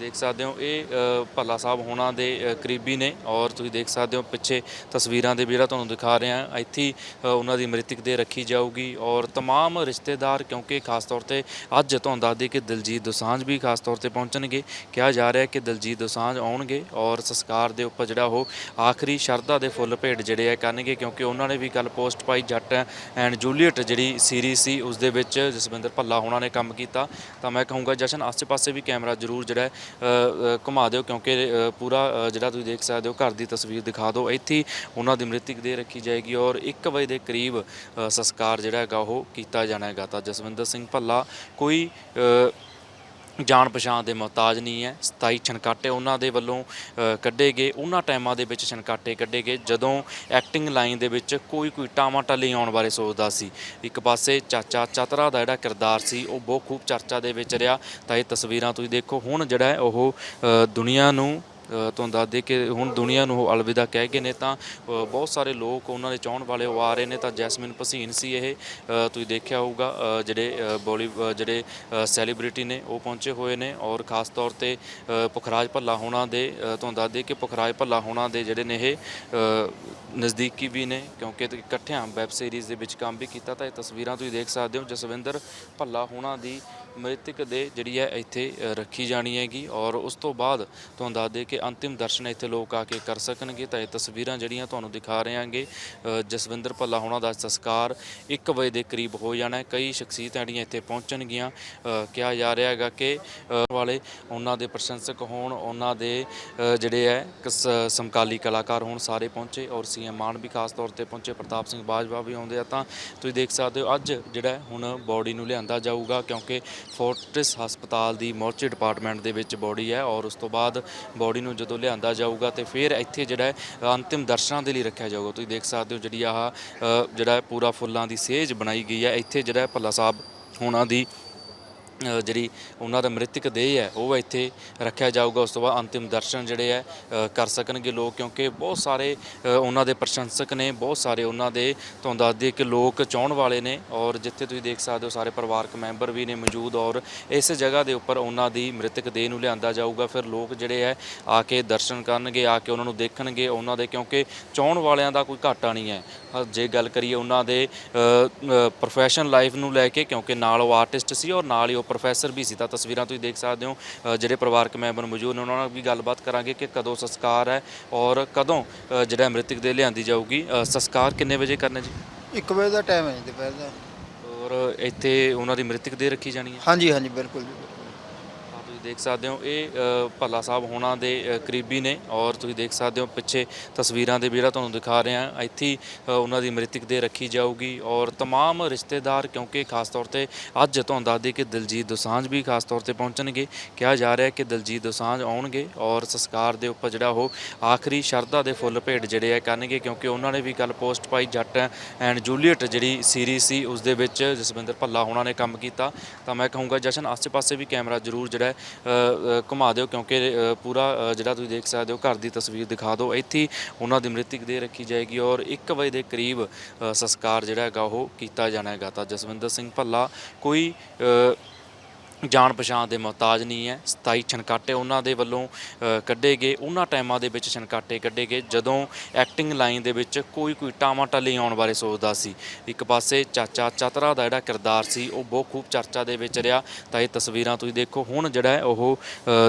ਦੇਖ ਸਕਦੇ ਹੋ ਇਹ ਅ, ਭੱਲਾ ਸਾਹਿਬ ਹੋਣਾ ਦੇ ਅ, ਕਰੀਬੀ ਨੇ ਔਰ ਤੁਸੀਂ ਦੇਖ ਸਕਦੇ ਹੋ ਪਿੱਛੇ ਤਸਵੀਰਾਂ ਦੇ ਵੀ ਜਿਹੜਾ ਤੁਹਾਨੂੰ ਦਿਖਾ ਰਹੇ ਹਾਂ ਇੱਥੇ ਹੀ, ਅ, ਉਹਨਾਂ ਦੀ ਮ੍ਰਿਤਕ ਦੇ ਰੱਖੀ ਜਾਊਗੀ ਔਰ तमाम ਰਿਸ਼ਤੇਦਾਰ ਕਿਉਂਕਿ ਖਾਸ ਤੌਰ ਤੇ ਅੱਜ ਤੁਹਾਨੂੰ ਦੱਸ ਦਈਏ ਕਿ ਦਿਲਜੀਤ ਦੋਸਾਂਝ ਵੀ ਖਾਸ ਤੌਰ ਤੇ ਪਹੁੰਚਣਗੇ ਕਿਹਾ ਜਾ ਰਿਹਾ ਹੈ ਕਿ ਦਿਲਜੀਤ ਦੋਸਾਂਝ ਆਉਣਗੇ ਔਰ ਸੰਸਕਾਰ ਦੇ ਉੱਪਰ ਜਿਹੜਾ ਉਹ ਆਖਰੀ ਸ਼ਰਧਾ ਦੇ ਫੁੱਲ ਭੇਟ ਜਿਹੜੇ ਆ ਕਰਨਗੇ ਕਿਉਂਕਿ ਉਹਨਾਂ ਨੇ ਵੀ ਕੱਲ ਪੋਸਟ ਪਾਈ ਜੱਟ ਐਂਡ ਜੂਲੀਅਟ ਜਿਹੜੀ ਸੀਰੀਜ਼ ਸੀ ਉਸ ਦੇ ਵਿੱਚ ਜਸਵਿੰਦਰ ਭੱਲਾ ਹੋਣਾ ਨੇ ਕੰਮ ਕੀਤਾ ਤਾਂ ਮੈਂ ਕਹੂੰਗਾ ਜਸ਼ਨ ਆਸੇ-ਪਾਸੇ ਵੀ ਕੈਮਰਾ ਜ਼ਰੂਰ ਜਿਹੜਾ ਹੈ, ਅ, ਅ, ਘੁਮਾ ਦਿਓ ਕਿਉਂਕਿ ਪੂਰਾ ਜਿਹੜਾ ਤੁਸੀਂ ਦੇਖ ਸਕਦੇ ਹੋ, ਘਰ ਦੀ ਤਸਵੀਰ ਦਿਖਾ ਦਿਓ। ਇੱਥੇ ਉਹਨਾਂ ਦੀ ਮ੍ਰਿਤਕ ਦੇ ਰੱਖੀ ਜਾਏਗੀ ਔਰ 1 ਵਜੇ ਦੇ ਕਰੀਬ ਸੰਸਕਾਰ ਜਿਹੜਾ ਹੈਗਾ ਉਹ ਕੀਤਾ ਜਾਣਾ ਹੈਗਾ। ਤਾਂ ਜਸਵਿੰਦਰ ਸਿੰਘ ਭੱਲਾ, ਕੋਈ ਜਾਣ ਪਛਾਣ ਦੇ ਮੁਹਤਾਜ ਨਹੀਂ ਹੈ। 27 ਛਣਕਾਟੇ ਉਹਨਾਂ ਦੇ ਵੱਲੋਂ ਕੱਢੇ ਗਏ। ਉਹਨਾਂ ਟਾਈਮਾਂ ਦੇ ਵਿੱਚ ਛਣਕਾਟੇ ਕੱਢੇ ਗਏ। ਜਦੋਂ ਐਕਟਿੰਗ ਲਾਈਨ ਦੇ ਵਿੱਚ ਕੋਈ ਕੋਈ ਟਾਮਾ ਟੱਲੀ ਆਉਣ ਬਾਰੇ ਸੋਚਦਾ ਸੀ। ਇੱਕ ਪਾਸੇ ਚਾਚਾ ਚਤਰਾ ਦਾ ਜਿਹੜਾ ਕਿਰਦਾਰ ਸੀ, ਉਹ ਬਹੁਤ ਖੂਬ ਚਰਚਾ ਦੇ ਵਿੱਚ ਰਿਹਾ। ਤਾਂ ਇਹ ਤਸਵੀਰਾਂ ਤੁਸੀਂ ਦੇਖੋ। ਹੁਣ ਜਿਹੜਾ ਉਹ ਦੁਨੀਆ ਨੂੰ ਅ, ਤੁਹਾਨੂੰ ਦੱਸ ਕਿ ਹੁਣ ਦੁਨੀਆ ਨੂੰ ਉਹ ਅਲਵਿਦਾ ਕਹਿ ਗਏ ਨੇ ਤਾਂ ਬਹੁਤ ਸਾਰੇ ਲੋਕ ਉਹਨਾਂ ਦੇ ਚਾਹਣ ਵਾਲੇ ਉਹ ਆ ਰਹੇ ਨੇ ਤਾਂ ਜੈਸਮਿਨ ਭਸੀਨ ਸੀ ਇਹ ਤੁਸੀਂ ਦੇਖਿਆ ਹੋਊਗਾ ਜਿਹੜੇ ਅ, ਬੋਲੀ ਜਿਹੜੇ ਸੈਲੀਬ੍ਰਿਟੀ ਨੇ ਉਹ ਪਹੁੰਚੇ ਹੋਏ ਨੇ ਔਰ ਖਾਸ ਤੌਰ ਤੇ ਪੁਖਰਾਜ ਭੱਲਾ ਹੋਣਾ ਦੇ ਅ, ਤੁਹਾਨੂੰ ਦੱਸ ਕਿ ਪੁਖਰਾਜ ਭੱਲਾ ਹੋਣਾ ਦੇ ਜਿਹੜੇ ਨੇ ਇਹ ਨਜ਼ਦੀਕੀ ਵੀ ਨੇ ਕਿਉਂਕਿ ਇਕੱਠਿਆਂ ਵੈਬ ਸੀਰੀਜ਼ ਦੇ ਵਿੱਚ ਕੰਮ ਵੀ ਕੀਤਾ ਤਾਂ ਇਹ ਤਸਵੀਰਾਂ ਤੁਸੀਂ ਦੇਖ ਸਕਦੇ ਹੋ ਜਸਵਿੰਦਰ ਭੱਲਾ ਹੋਣਾ ਦੀ ਮ੍ਰਿਤਕ ਦੇ ਜਿਹੜੀ ਹੈ ਇੱਥੇ ਰੱਖੀ ਜਾਣੀ ਹੈਗੀ ਔਰ ਉਸ ਤੋਂ ਬਾਅਦ ਤੁਹਾਨੂੰ ਦੱਸ ਦੇ ਕਿ ਅੰਤਿਮ ਦਰਸ਼ਨ ਇੱਥੇ ਲੋਕ ਆ ਕੇ ਕਰ ਸਕਣਗੇ ਤਾਂ ਇਹ ਤਸਵੀਰਾਂ ਜਿਹੜੀਆਂ ਤੁਹਾਨੂੰ ਦਿਖਾ ਰਹੇ ਹਾਂਗੇ। ਜਸਵਿੰਦਰ ਭੱਲਾ ਹੋਣਾ ਦਾ ਸੰਸਕਾਰ 1 ਵਜੇ ਦੇ ਕਰੀਬ ਹੋ ਜਾਣਾ ਕਈ ਸ਼ਖਸੀਅਤਾਂ ਜਿਹੜੀਆਂ ਇੱਥੇ ਪਹੁੰਚਣਗੀਆਂ। ਕਿਹਾ ਜਾ ਰਿਹਾ ਹੈਗਾ ਕਿ ਵਾਲੇ ਉਹਨਾਂ ਦੇ ਪ੍ਰਸ਼ੰਸਕ ਹੋਣ, ਉਹਨਾਂ ਦੇ ਜਿਹੜੇ ਹੈ, ਕਿ ਸਮਕਾਲੀ ਕਲਾਕਾਰ ਹੋਣ ਸਾਰੇ ਪਹੁੰਚੇ ਔਰ ਸੀਐਮ ਮਾਨ ਵੀ ਖਾਸ ਤੌਰ ਤੇ ਪਹੁੰਚੇ, ਪ੍ਰਤਾਪ ਸਿੰਘ ਬਾਜਵਾ ਵੀ ਆਉਂਦੇ ਆ ਤਾਂ ਤੁਸੀਂ ਦੇਖ ਸਕਦੇ ਹੋ ਅੱਜ ਜਿਹੜਾ ਹੁਣ ਬੋਡੀ ਨੂੰ ਲਿਆਂਦਾ ਜਾਊਗਾ ਕਿਉਂਕਿ ਫੋਰਟਿਸ ਹਸਪਤਾਲ ਦੀ ਮੋਰਚਰੀ ਡਿਪਾਰਟਮੈਂਟ ਦੇ ਵਿੱਚ ਬੋਡੀ ਹੈ ਔਰ ਉਸ ਤੋਂ ਬਾਅਦ ਬੋਡੀ ਨੂੰ ਜਦੋਂ ਲਿਆਂਦਾ ਜਾਊਗਾ ਤੇ ਫਿਰ ਇੱਥੇ ਜਿਹੜਾ ਹੈ, ਅੰਤਿਮ ਦਰਸ਼ਨਾਂ ਦੇ ਲਈ ਰੱਖਿਆ ਜਾਊਗਾ। ਤੁਸੀਂ ਦੇਖ ਸਕਦੇ ਹੋ ਜਿਹੜੀ ਆਹ ਜਿਹੜਾ ਪੂਰਾ ਫੁੱਲਾਂ ਦੀ ਸੇਜ ਬਣਾਈ ਗਈ ਹੈ। ਇੱਥੇ ਜਿਹੜਾ ਭੱਲਾ ਸਾਹਿਬ ਹੋਣਾ ਦੀ ਜਿਹੜੀ ਉਹਨਾਂ ਦਾ ਮ੍ਰਿਤਕ ਦੇਹ ਹੈ, ਉਹ ਇੱਥੇ ਰੱਖਿਆ ਜਾਊਗਾ। ਉਸ ਤੋਂ ਬਾਅਦ ਅੰਤਿਮ ਦਰਸ਼ਨ ਜਿਹੜੇ ਹੈ ਕਰ ਸਕਣਗੇ ਲੋਕ, ਕਿਉਂਕਿ ਬਹੁਤ ਸਾਰੇ ਉਹਨਾਂ ਦੇ ਪ੍ਰਸ਼ੰਸਕ ਨੇ, ਬਹੁਤ ਸਾਰੇ ਉਹਨਾਂ ਦੇ, ਤੁਹਾਨੂੰ ਦੱਸ ਦਈਏ ਕਿ ਲੋਕ ਚਾਹਣ ਵਾਲੇ ਨੇ ਔਰ ਜਿੱਥੇ ਤੁਸੀਂ ਦੇਖ ਸਕਦੇ ਹੋ ਸਾਰੇ ਪਰਿਵਾਰਕ ਮੈਂਬਰ ਵੀ ਨੇ ਮੌਜੂਦ ਔਰ ਇਸ ਜਗ੍ਹਾ ਦੇ ਉੱਪਰ ਉਹਨਾਂ ਦੀ ਮ੍ਰਿਤਕ ਦੇਹ ਨੂੰ ਲਿਆਂਦਾ ਜਾਊਗਾ। ਫਿਰ ਲੋਕ ਜਿਹੜੇ ਹੈ, ਆ ਕੇ ਦਰਸ਼ਨ ਕਰਨਗੇ, ਆ ਕੇ ਉਹਨਾਂ ਨੂੰ ਦੇਖਣਗੇ ਉਹਨਾਂ ਦੇ, ਕਿਉਂਕਿ ਚਾਹਣ ਵਾਲਿਆਂ ਦਾ ਕੋਈ ਘਾਟਾ ਨਹੀਂ ਹੈ। ਜੇ ਗੱਲ ਕਰੀਏ ਉਹਨਾਂ ਦੇ ਪ੍ਰੋਫੈਸ਼ਨ ਲਾਈਫ ਨੂੰ ਲੈ ਕੇ, ਕਿਉਂਕਿ ਨਾਲ ਉਹ ਆਰਟਿਸਟ ਸੀ ਔਰ ਨਾਲ ਹੀ ਉਹ ਪ੍ਰੋਫੈਸਰ ਵੀ ਸੀ ਤਾਂ ਤਸਵੀਰਾਂ ਤੁਸੀਂ ਦੇਖ ਸਕਦੇ ਹੋ ਜਿਹੜੇ ਪਰਿਵਾਰਕ ਮੈਂਬਰ ਮੌਜੂਦ ਨੇ ਉਹਨਾਂ ਨਾਲ ਵੀ ਗੱਲਬਾਤ ਕਰਾਂਗੇ ਕਿ ਕਦੋਂ ਸੰਸਕਾਰ ਹੈ ਔਰ ਕਦੋਂ ਜਿਹੜਾ ਮ੍ਰਿਤਕ ਦੇ ਲਿਆਂਦੀ ਜਾਊਗੀ। ਸੰਸਕਾਰ ਕਿੰਨੇ ਵਜੇ ਕਰਨਾ ਜੀ? 1 ਵਜੇ ਦਾ ਟਾਈਮ ਹੈ ਜੀ ਦੁਪਹਿਰ ਦਾ। ਔਰ ਇੱਥੇ ਉਹਨਾਂ ਦੀ ਮ੍ਰਿਤਕ ਦੇ ਰੱਖੀ ਜਾਣੀ ਹੈ? ਹਾਂਜੀ ਹਾਂਜੀ ਬਿਲਕੁਲ ਜੀ ਦੇਖ ਸਕਦੇ ਹੋ ਇਹ ਅ, ਭੱਲਾ ਸਾਹਿਬ ਹੋਣਾ ਦੇ ਅ, ਕਰੀਬੀ ਨੇ ਔਰ ਤੁਸੀਂ ਦੇਖ ਸਕਦੇ ਹੋ ਪਿੱਛੇ ਤਸਵੀਰਾਂ ਦੇ ਜਿਹੜਾ ਤੁਹਾਨੂੰ ਦਿਖਾ ਰਹੇ ਹਾਂ ਇੱਥੇ ਹੀ, ਅ, ਉਹਨਾਂ ਦੀ ਮ੍ਰਿਤਕ ਦੇ ਰੱਖੀ ਜਾਊਗੀ ਔਰ तमाम ਰਿਸ਼ਤੇਦਾਰ ਕਿਉਂਕਿ ਖਾਸ ਤੌਰ ਤੇ ਅੱਜ ਤੁਹਾਨੂੰ ਦੱਸ ਦਈਏ ਕਿ ਦਿਲਜੀਤ ਦੋਸਾਂਝ ਵੀ ਖਾਸ ਤੌਰ ਤੇ ਪਹੁੰਚਣਗੇ ਕਿਹਾ ਜਾ ਰਿਹਾ ਹੈ ਕਿ ਦਿਲਜੀਤ ਦੋਸਾਂਝ ਆਉਣਗੇ ਔਰ ਸੰਸਕਾਰ ਦੇ ਉੱਪਰ ਜਿਹੜਾ ਉਹ ਆਖਰੀ ਸ਼ਰਧਾ ਦੇ ਫੁੱਲ ਭੇਟ ਜਿਹੜੇ ਆ ਕਰਨਗੇ ਕਿਉਂਕਿ ਉਹਨਾਂ ਨੇ ਵੀ ਕੱਲ ਪੋਸਟ ਪਾਈ ਜੱਟ ਐਂਡ ਜੂਲੀਅਟ ਜਿਹੜੀ ਸੀਰੀਜ਼ ਸੀ ਉਸ ਦੇ ਵਿੱਚ ਜਸਵਿੰਦਰ ਭੱਲਾ ਹੋਣਾ ਨੇ ਕੰਮ ਕੀਤਾ ਤਾਂ ਮੈਂ ਕਹੂੰਗਾ ਜਸ਼ਨ ਆਸੇ-ਪਾਸੇ ਵੀ ਕੈਮਰਾ ਜ਼ਰੂਰ ਜਿਹੜਾ ਹੈ, ਅ, ਅ, ਘੁਮਾ ਦਿਓ ਕਿਉਂਕਿ ਪੂਰਾ ਜਿਹੜਾ ਤੁਸੀਂ ਦੇਖ ਸਕਦੇ ਹੋ, ਘਰ ਦੀ ਤਸਵੀਰ ਦਿਖਾ ਦਿਓ। ਇੱਥੇ ਹੀ ਉਹਨਾਂ ਦੀ ਮ੍ਰਿਤਕ ਦੇ ਰੱਖੀ ਜਾਏਗੀ ਔਰ 1 ਵਜੇ ਦੇ ਕਰੀਬ ਸੰਸਕਾਰ ਜਿਹੜਾ ਹੈਗਾ ਉਹ ਕੀਤਾ ਜਾਣਾ ਹੈਗਾ। ਤਾਂ ਜਸਵਿੰਦਰ ਸਿੰਘ ਭੱਲਾ, ਕੋਈ ਜਾਣ ਪਛਾਣ ਦੇ ਮੁਹਤਾਜ ਨਹੀਂ ਹੈ। 27 ਛਣਕਾਟੇ ਉਹਨਾਂ ਦੇ ਵੱਲੋਂ ਕੱਢੇ ਗਏ। ਉਹਨਾਂ ਟਾਈਮਾਂ ਦੇ ਵਿੱਚ ਛਣਕਾਟੇ ਕੱਢੇ ਗਏ, ਜਦੋਂ ਐਕਟਿੰਗ ਲਾਈਨ ਦੇ ਵਿੱਚ ਕੋਈ ਕੋਈ ਟਾਮਾ ਟੱਲੀ ਆਉਣ ਬਾਰੇ ਸੋਚਦਾ ਸੀ। ਇੱਕ ਪਾਸੇ ਚਾਚਾ ਚਤਰਾ ਦਾ ਜਿਹੜਾ ਕਿਰਦਾਰ ਸੀ, ਉਹ ਬਹੁਤ ਖੂਬ ਚਰਚਾ ਦੇ ਵਿੱਚ ਰਿਹਾ। ਤਾਂ ਇਹ ਤਸਵੀਰਾਂ ਤੁਸੀਂ ਦੇਖੋ। ਹੁਣ ਜਿਹੜਾ ਉਹ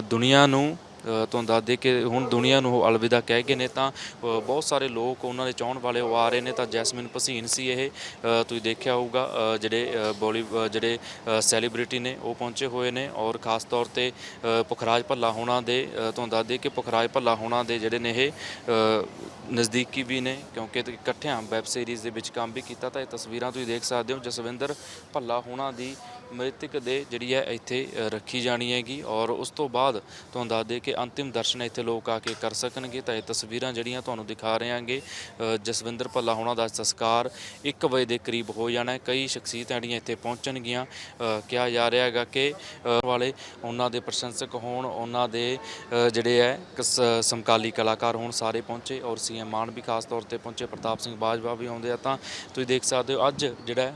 ਦੁਨੀਆ ਨੂੰ ਤੁਹਾਨੂੰ ਦੱਸ ਦੇ ਕਿ ਹੁਣ ਦੁਨੀਆ ਨੂੰ ਉਹ ਅਲਵਿਦਾ ਕਹਿ ਗਏ ਨੇ ਤਾਂ ਬਹੁਤ ਸਾਰੇ ਲੋਕ ਉਹਨਾਂ ਦੇ ਚਾਹਣ ਵਾਲੇ ਉਹ ਆ ਰਹੇ ਨੇ ਤਾਂ ਜੈਸਮਿਨ ਭਸੀਨ ਸੀ ਇਹ ਤੁਸੀਂ ਦੇਖਿਆ ਹੋਊਗਾ ਜਿਹੜੇ ਅ, ਬੋਲੀ ਜਿਹੜੇ ਸੈਲੀਬ੍ਰਿਟੀ ਨੇ ਉਹ ਪਹੁੰਚੇ ਹੋਏ ਨੇ ਔਰ ਖਾਸ ਤੌਰ ਤੇ ਪੁਖਰਾਜ ਭੱਲਾ ਹੋਣਾ ਦੇ ਤੁਹਾਨੂੰ ਦੱਸ ਦੇ ਕਿ ਪੁਖਰਾਜ ਭੱਲਾ ਹੋਣਾ ਦੇ ਜਿਹੜੇ ਨੇ ਇਹ ਨਜ਼ਦੀਕੀ ਵੀ ਨੇ ਕਿਉਂਕਿ ਇਕੱਠਿਆਂ ਵੈਬ ਸੀਰੀਜ਼ ਦੇ ਵਿੱਚ ਕੰਮ ਵੀ ਕੀਤਾ ਤਾਂ ਇਹ ਤਸਵੀਰਾਂ ਤੁਸੀਂ ਦੇਖ ਸਕਦੇ ਹੋ ਜਸਵਿੰਦਰ ਭੱਲਾ ਹੋਣਾ ਦੀ ਮ੍ਰਿਤਕ ਦੇ ਜਿਹੜੀ ਹੈ ਇੱਥੇ ਰੱਖੀ ਜਾਣੀ ਹੈਗੀ ਔਰ ਉਸ ਤੋਂ ਬਾਅਦ ਤੁਹਾਨੂੰ ਦੱਸ ਦੇ ਕਿ ਅੰਤਿਮ ਦਰਸ਼ਨ ਇੱਥੇ ਲੋਕ ਆ ਕੇ ਕਰ ਸਕਣਗੇ ਤਾਂ ਇਹ ਤਸਵੀਰਾਂ ਜਿਹੜੀਆਂ ਤੁਹਾਨੂੰ ਦਿਖਾ ਰਹੇ ਹਾਂਗੇ। ਜਸਵਿੰਦਰ ਭੱਲਾ ਹੋਣਾ ਦਾ ਸੰਸਕਾਰ 1 ਵਜੇ ਦੇ ਕਰੀਬ ਹੋ ਜਾਣਾ ਹੈ। ਕਈ ਸ਼ਖਸੀਅਤਾਂ ਜਿਹੜੀਆਂ ਇੱਥੇ ਪਹੁੰਚਣਗੀਆਂ। ਕਿਹਾ ਜਾ ਰਿਹਾ ਹੈਗਾ ਕਿ ਵਾਲੇ ਉਹਨਾਂ ਦੇ ਪ੍ਰਸ਼ੰਸਕ ਹੋਣ, ਉਹਨਾਂ ਦੇ ਜਿਹੜੇ ਹੈ ਇੱਕ ਸਮਕਾਲੀ ਕਲਾਕਾਰ ਹੋਣ ਸਾਰੇ ਪਹੁੰਚੇ ਔਰ ਸੀਐਮ ਮਾਨ ਵੀ ਖਾਸ ਤੌਰ ਤੇ ਪਹੁੰਚੇ, ਪ੍ਰਤਾਪ ਸਿੰਘ ਬਾਜਵਾ ਵੀ ਆਉਂਦੇ ਆ ਤਾਂ ਤੁਸੀਂ ਦੇਖ ਸਕਦੇ ਹੋ ਅੱਜ ਜਿਹੜਾ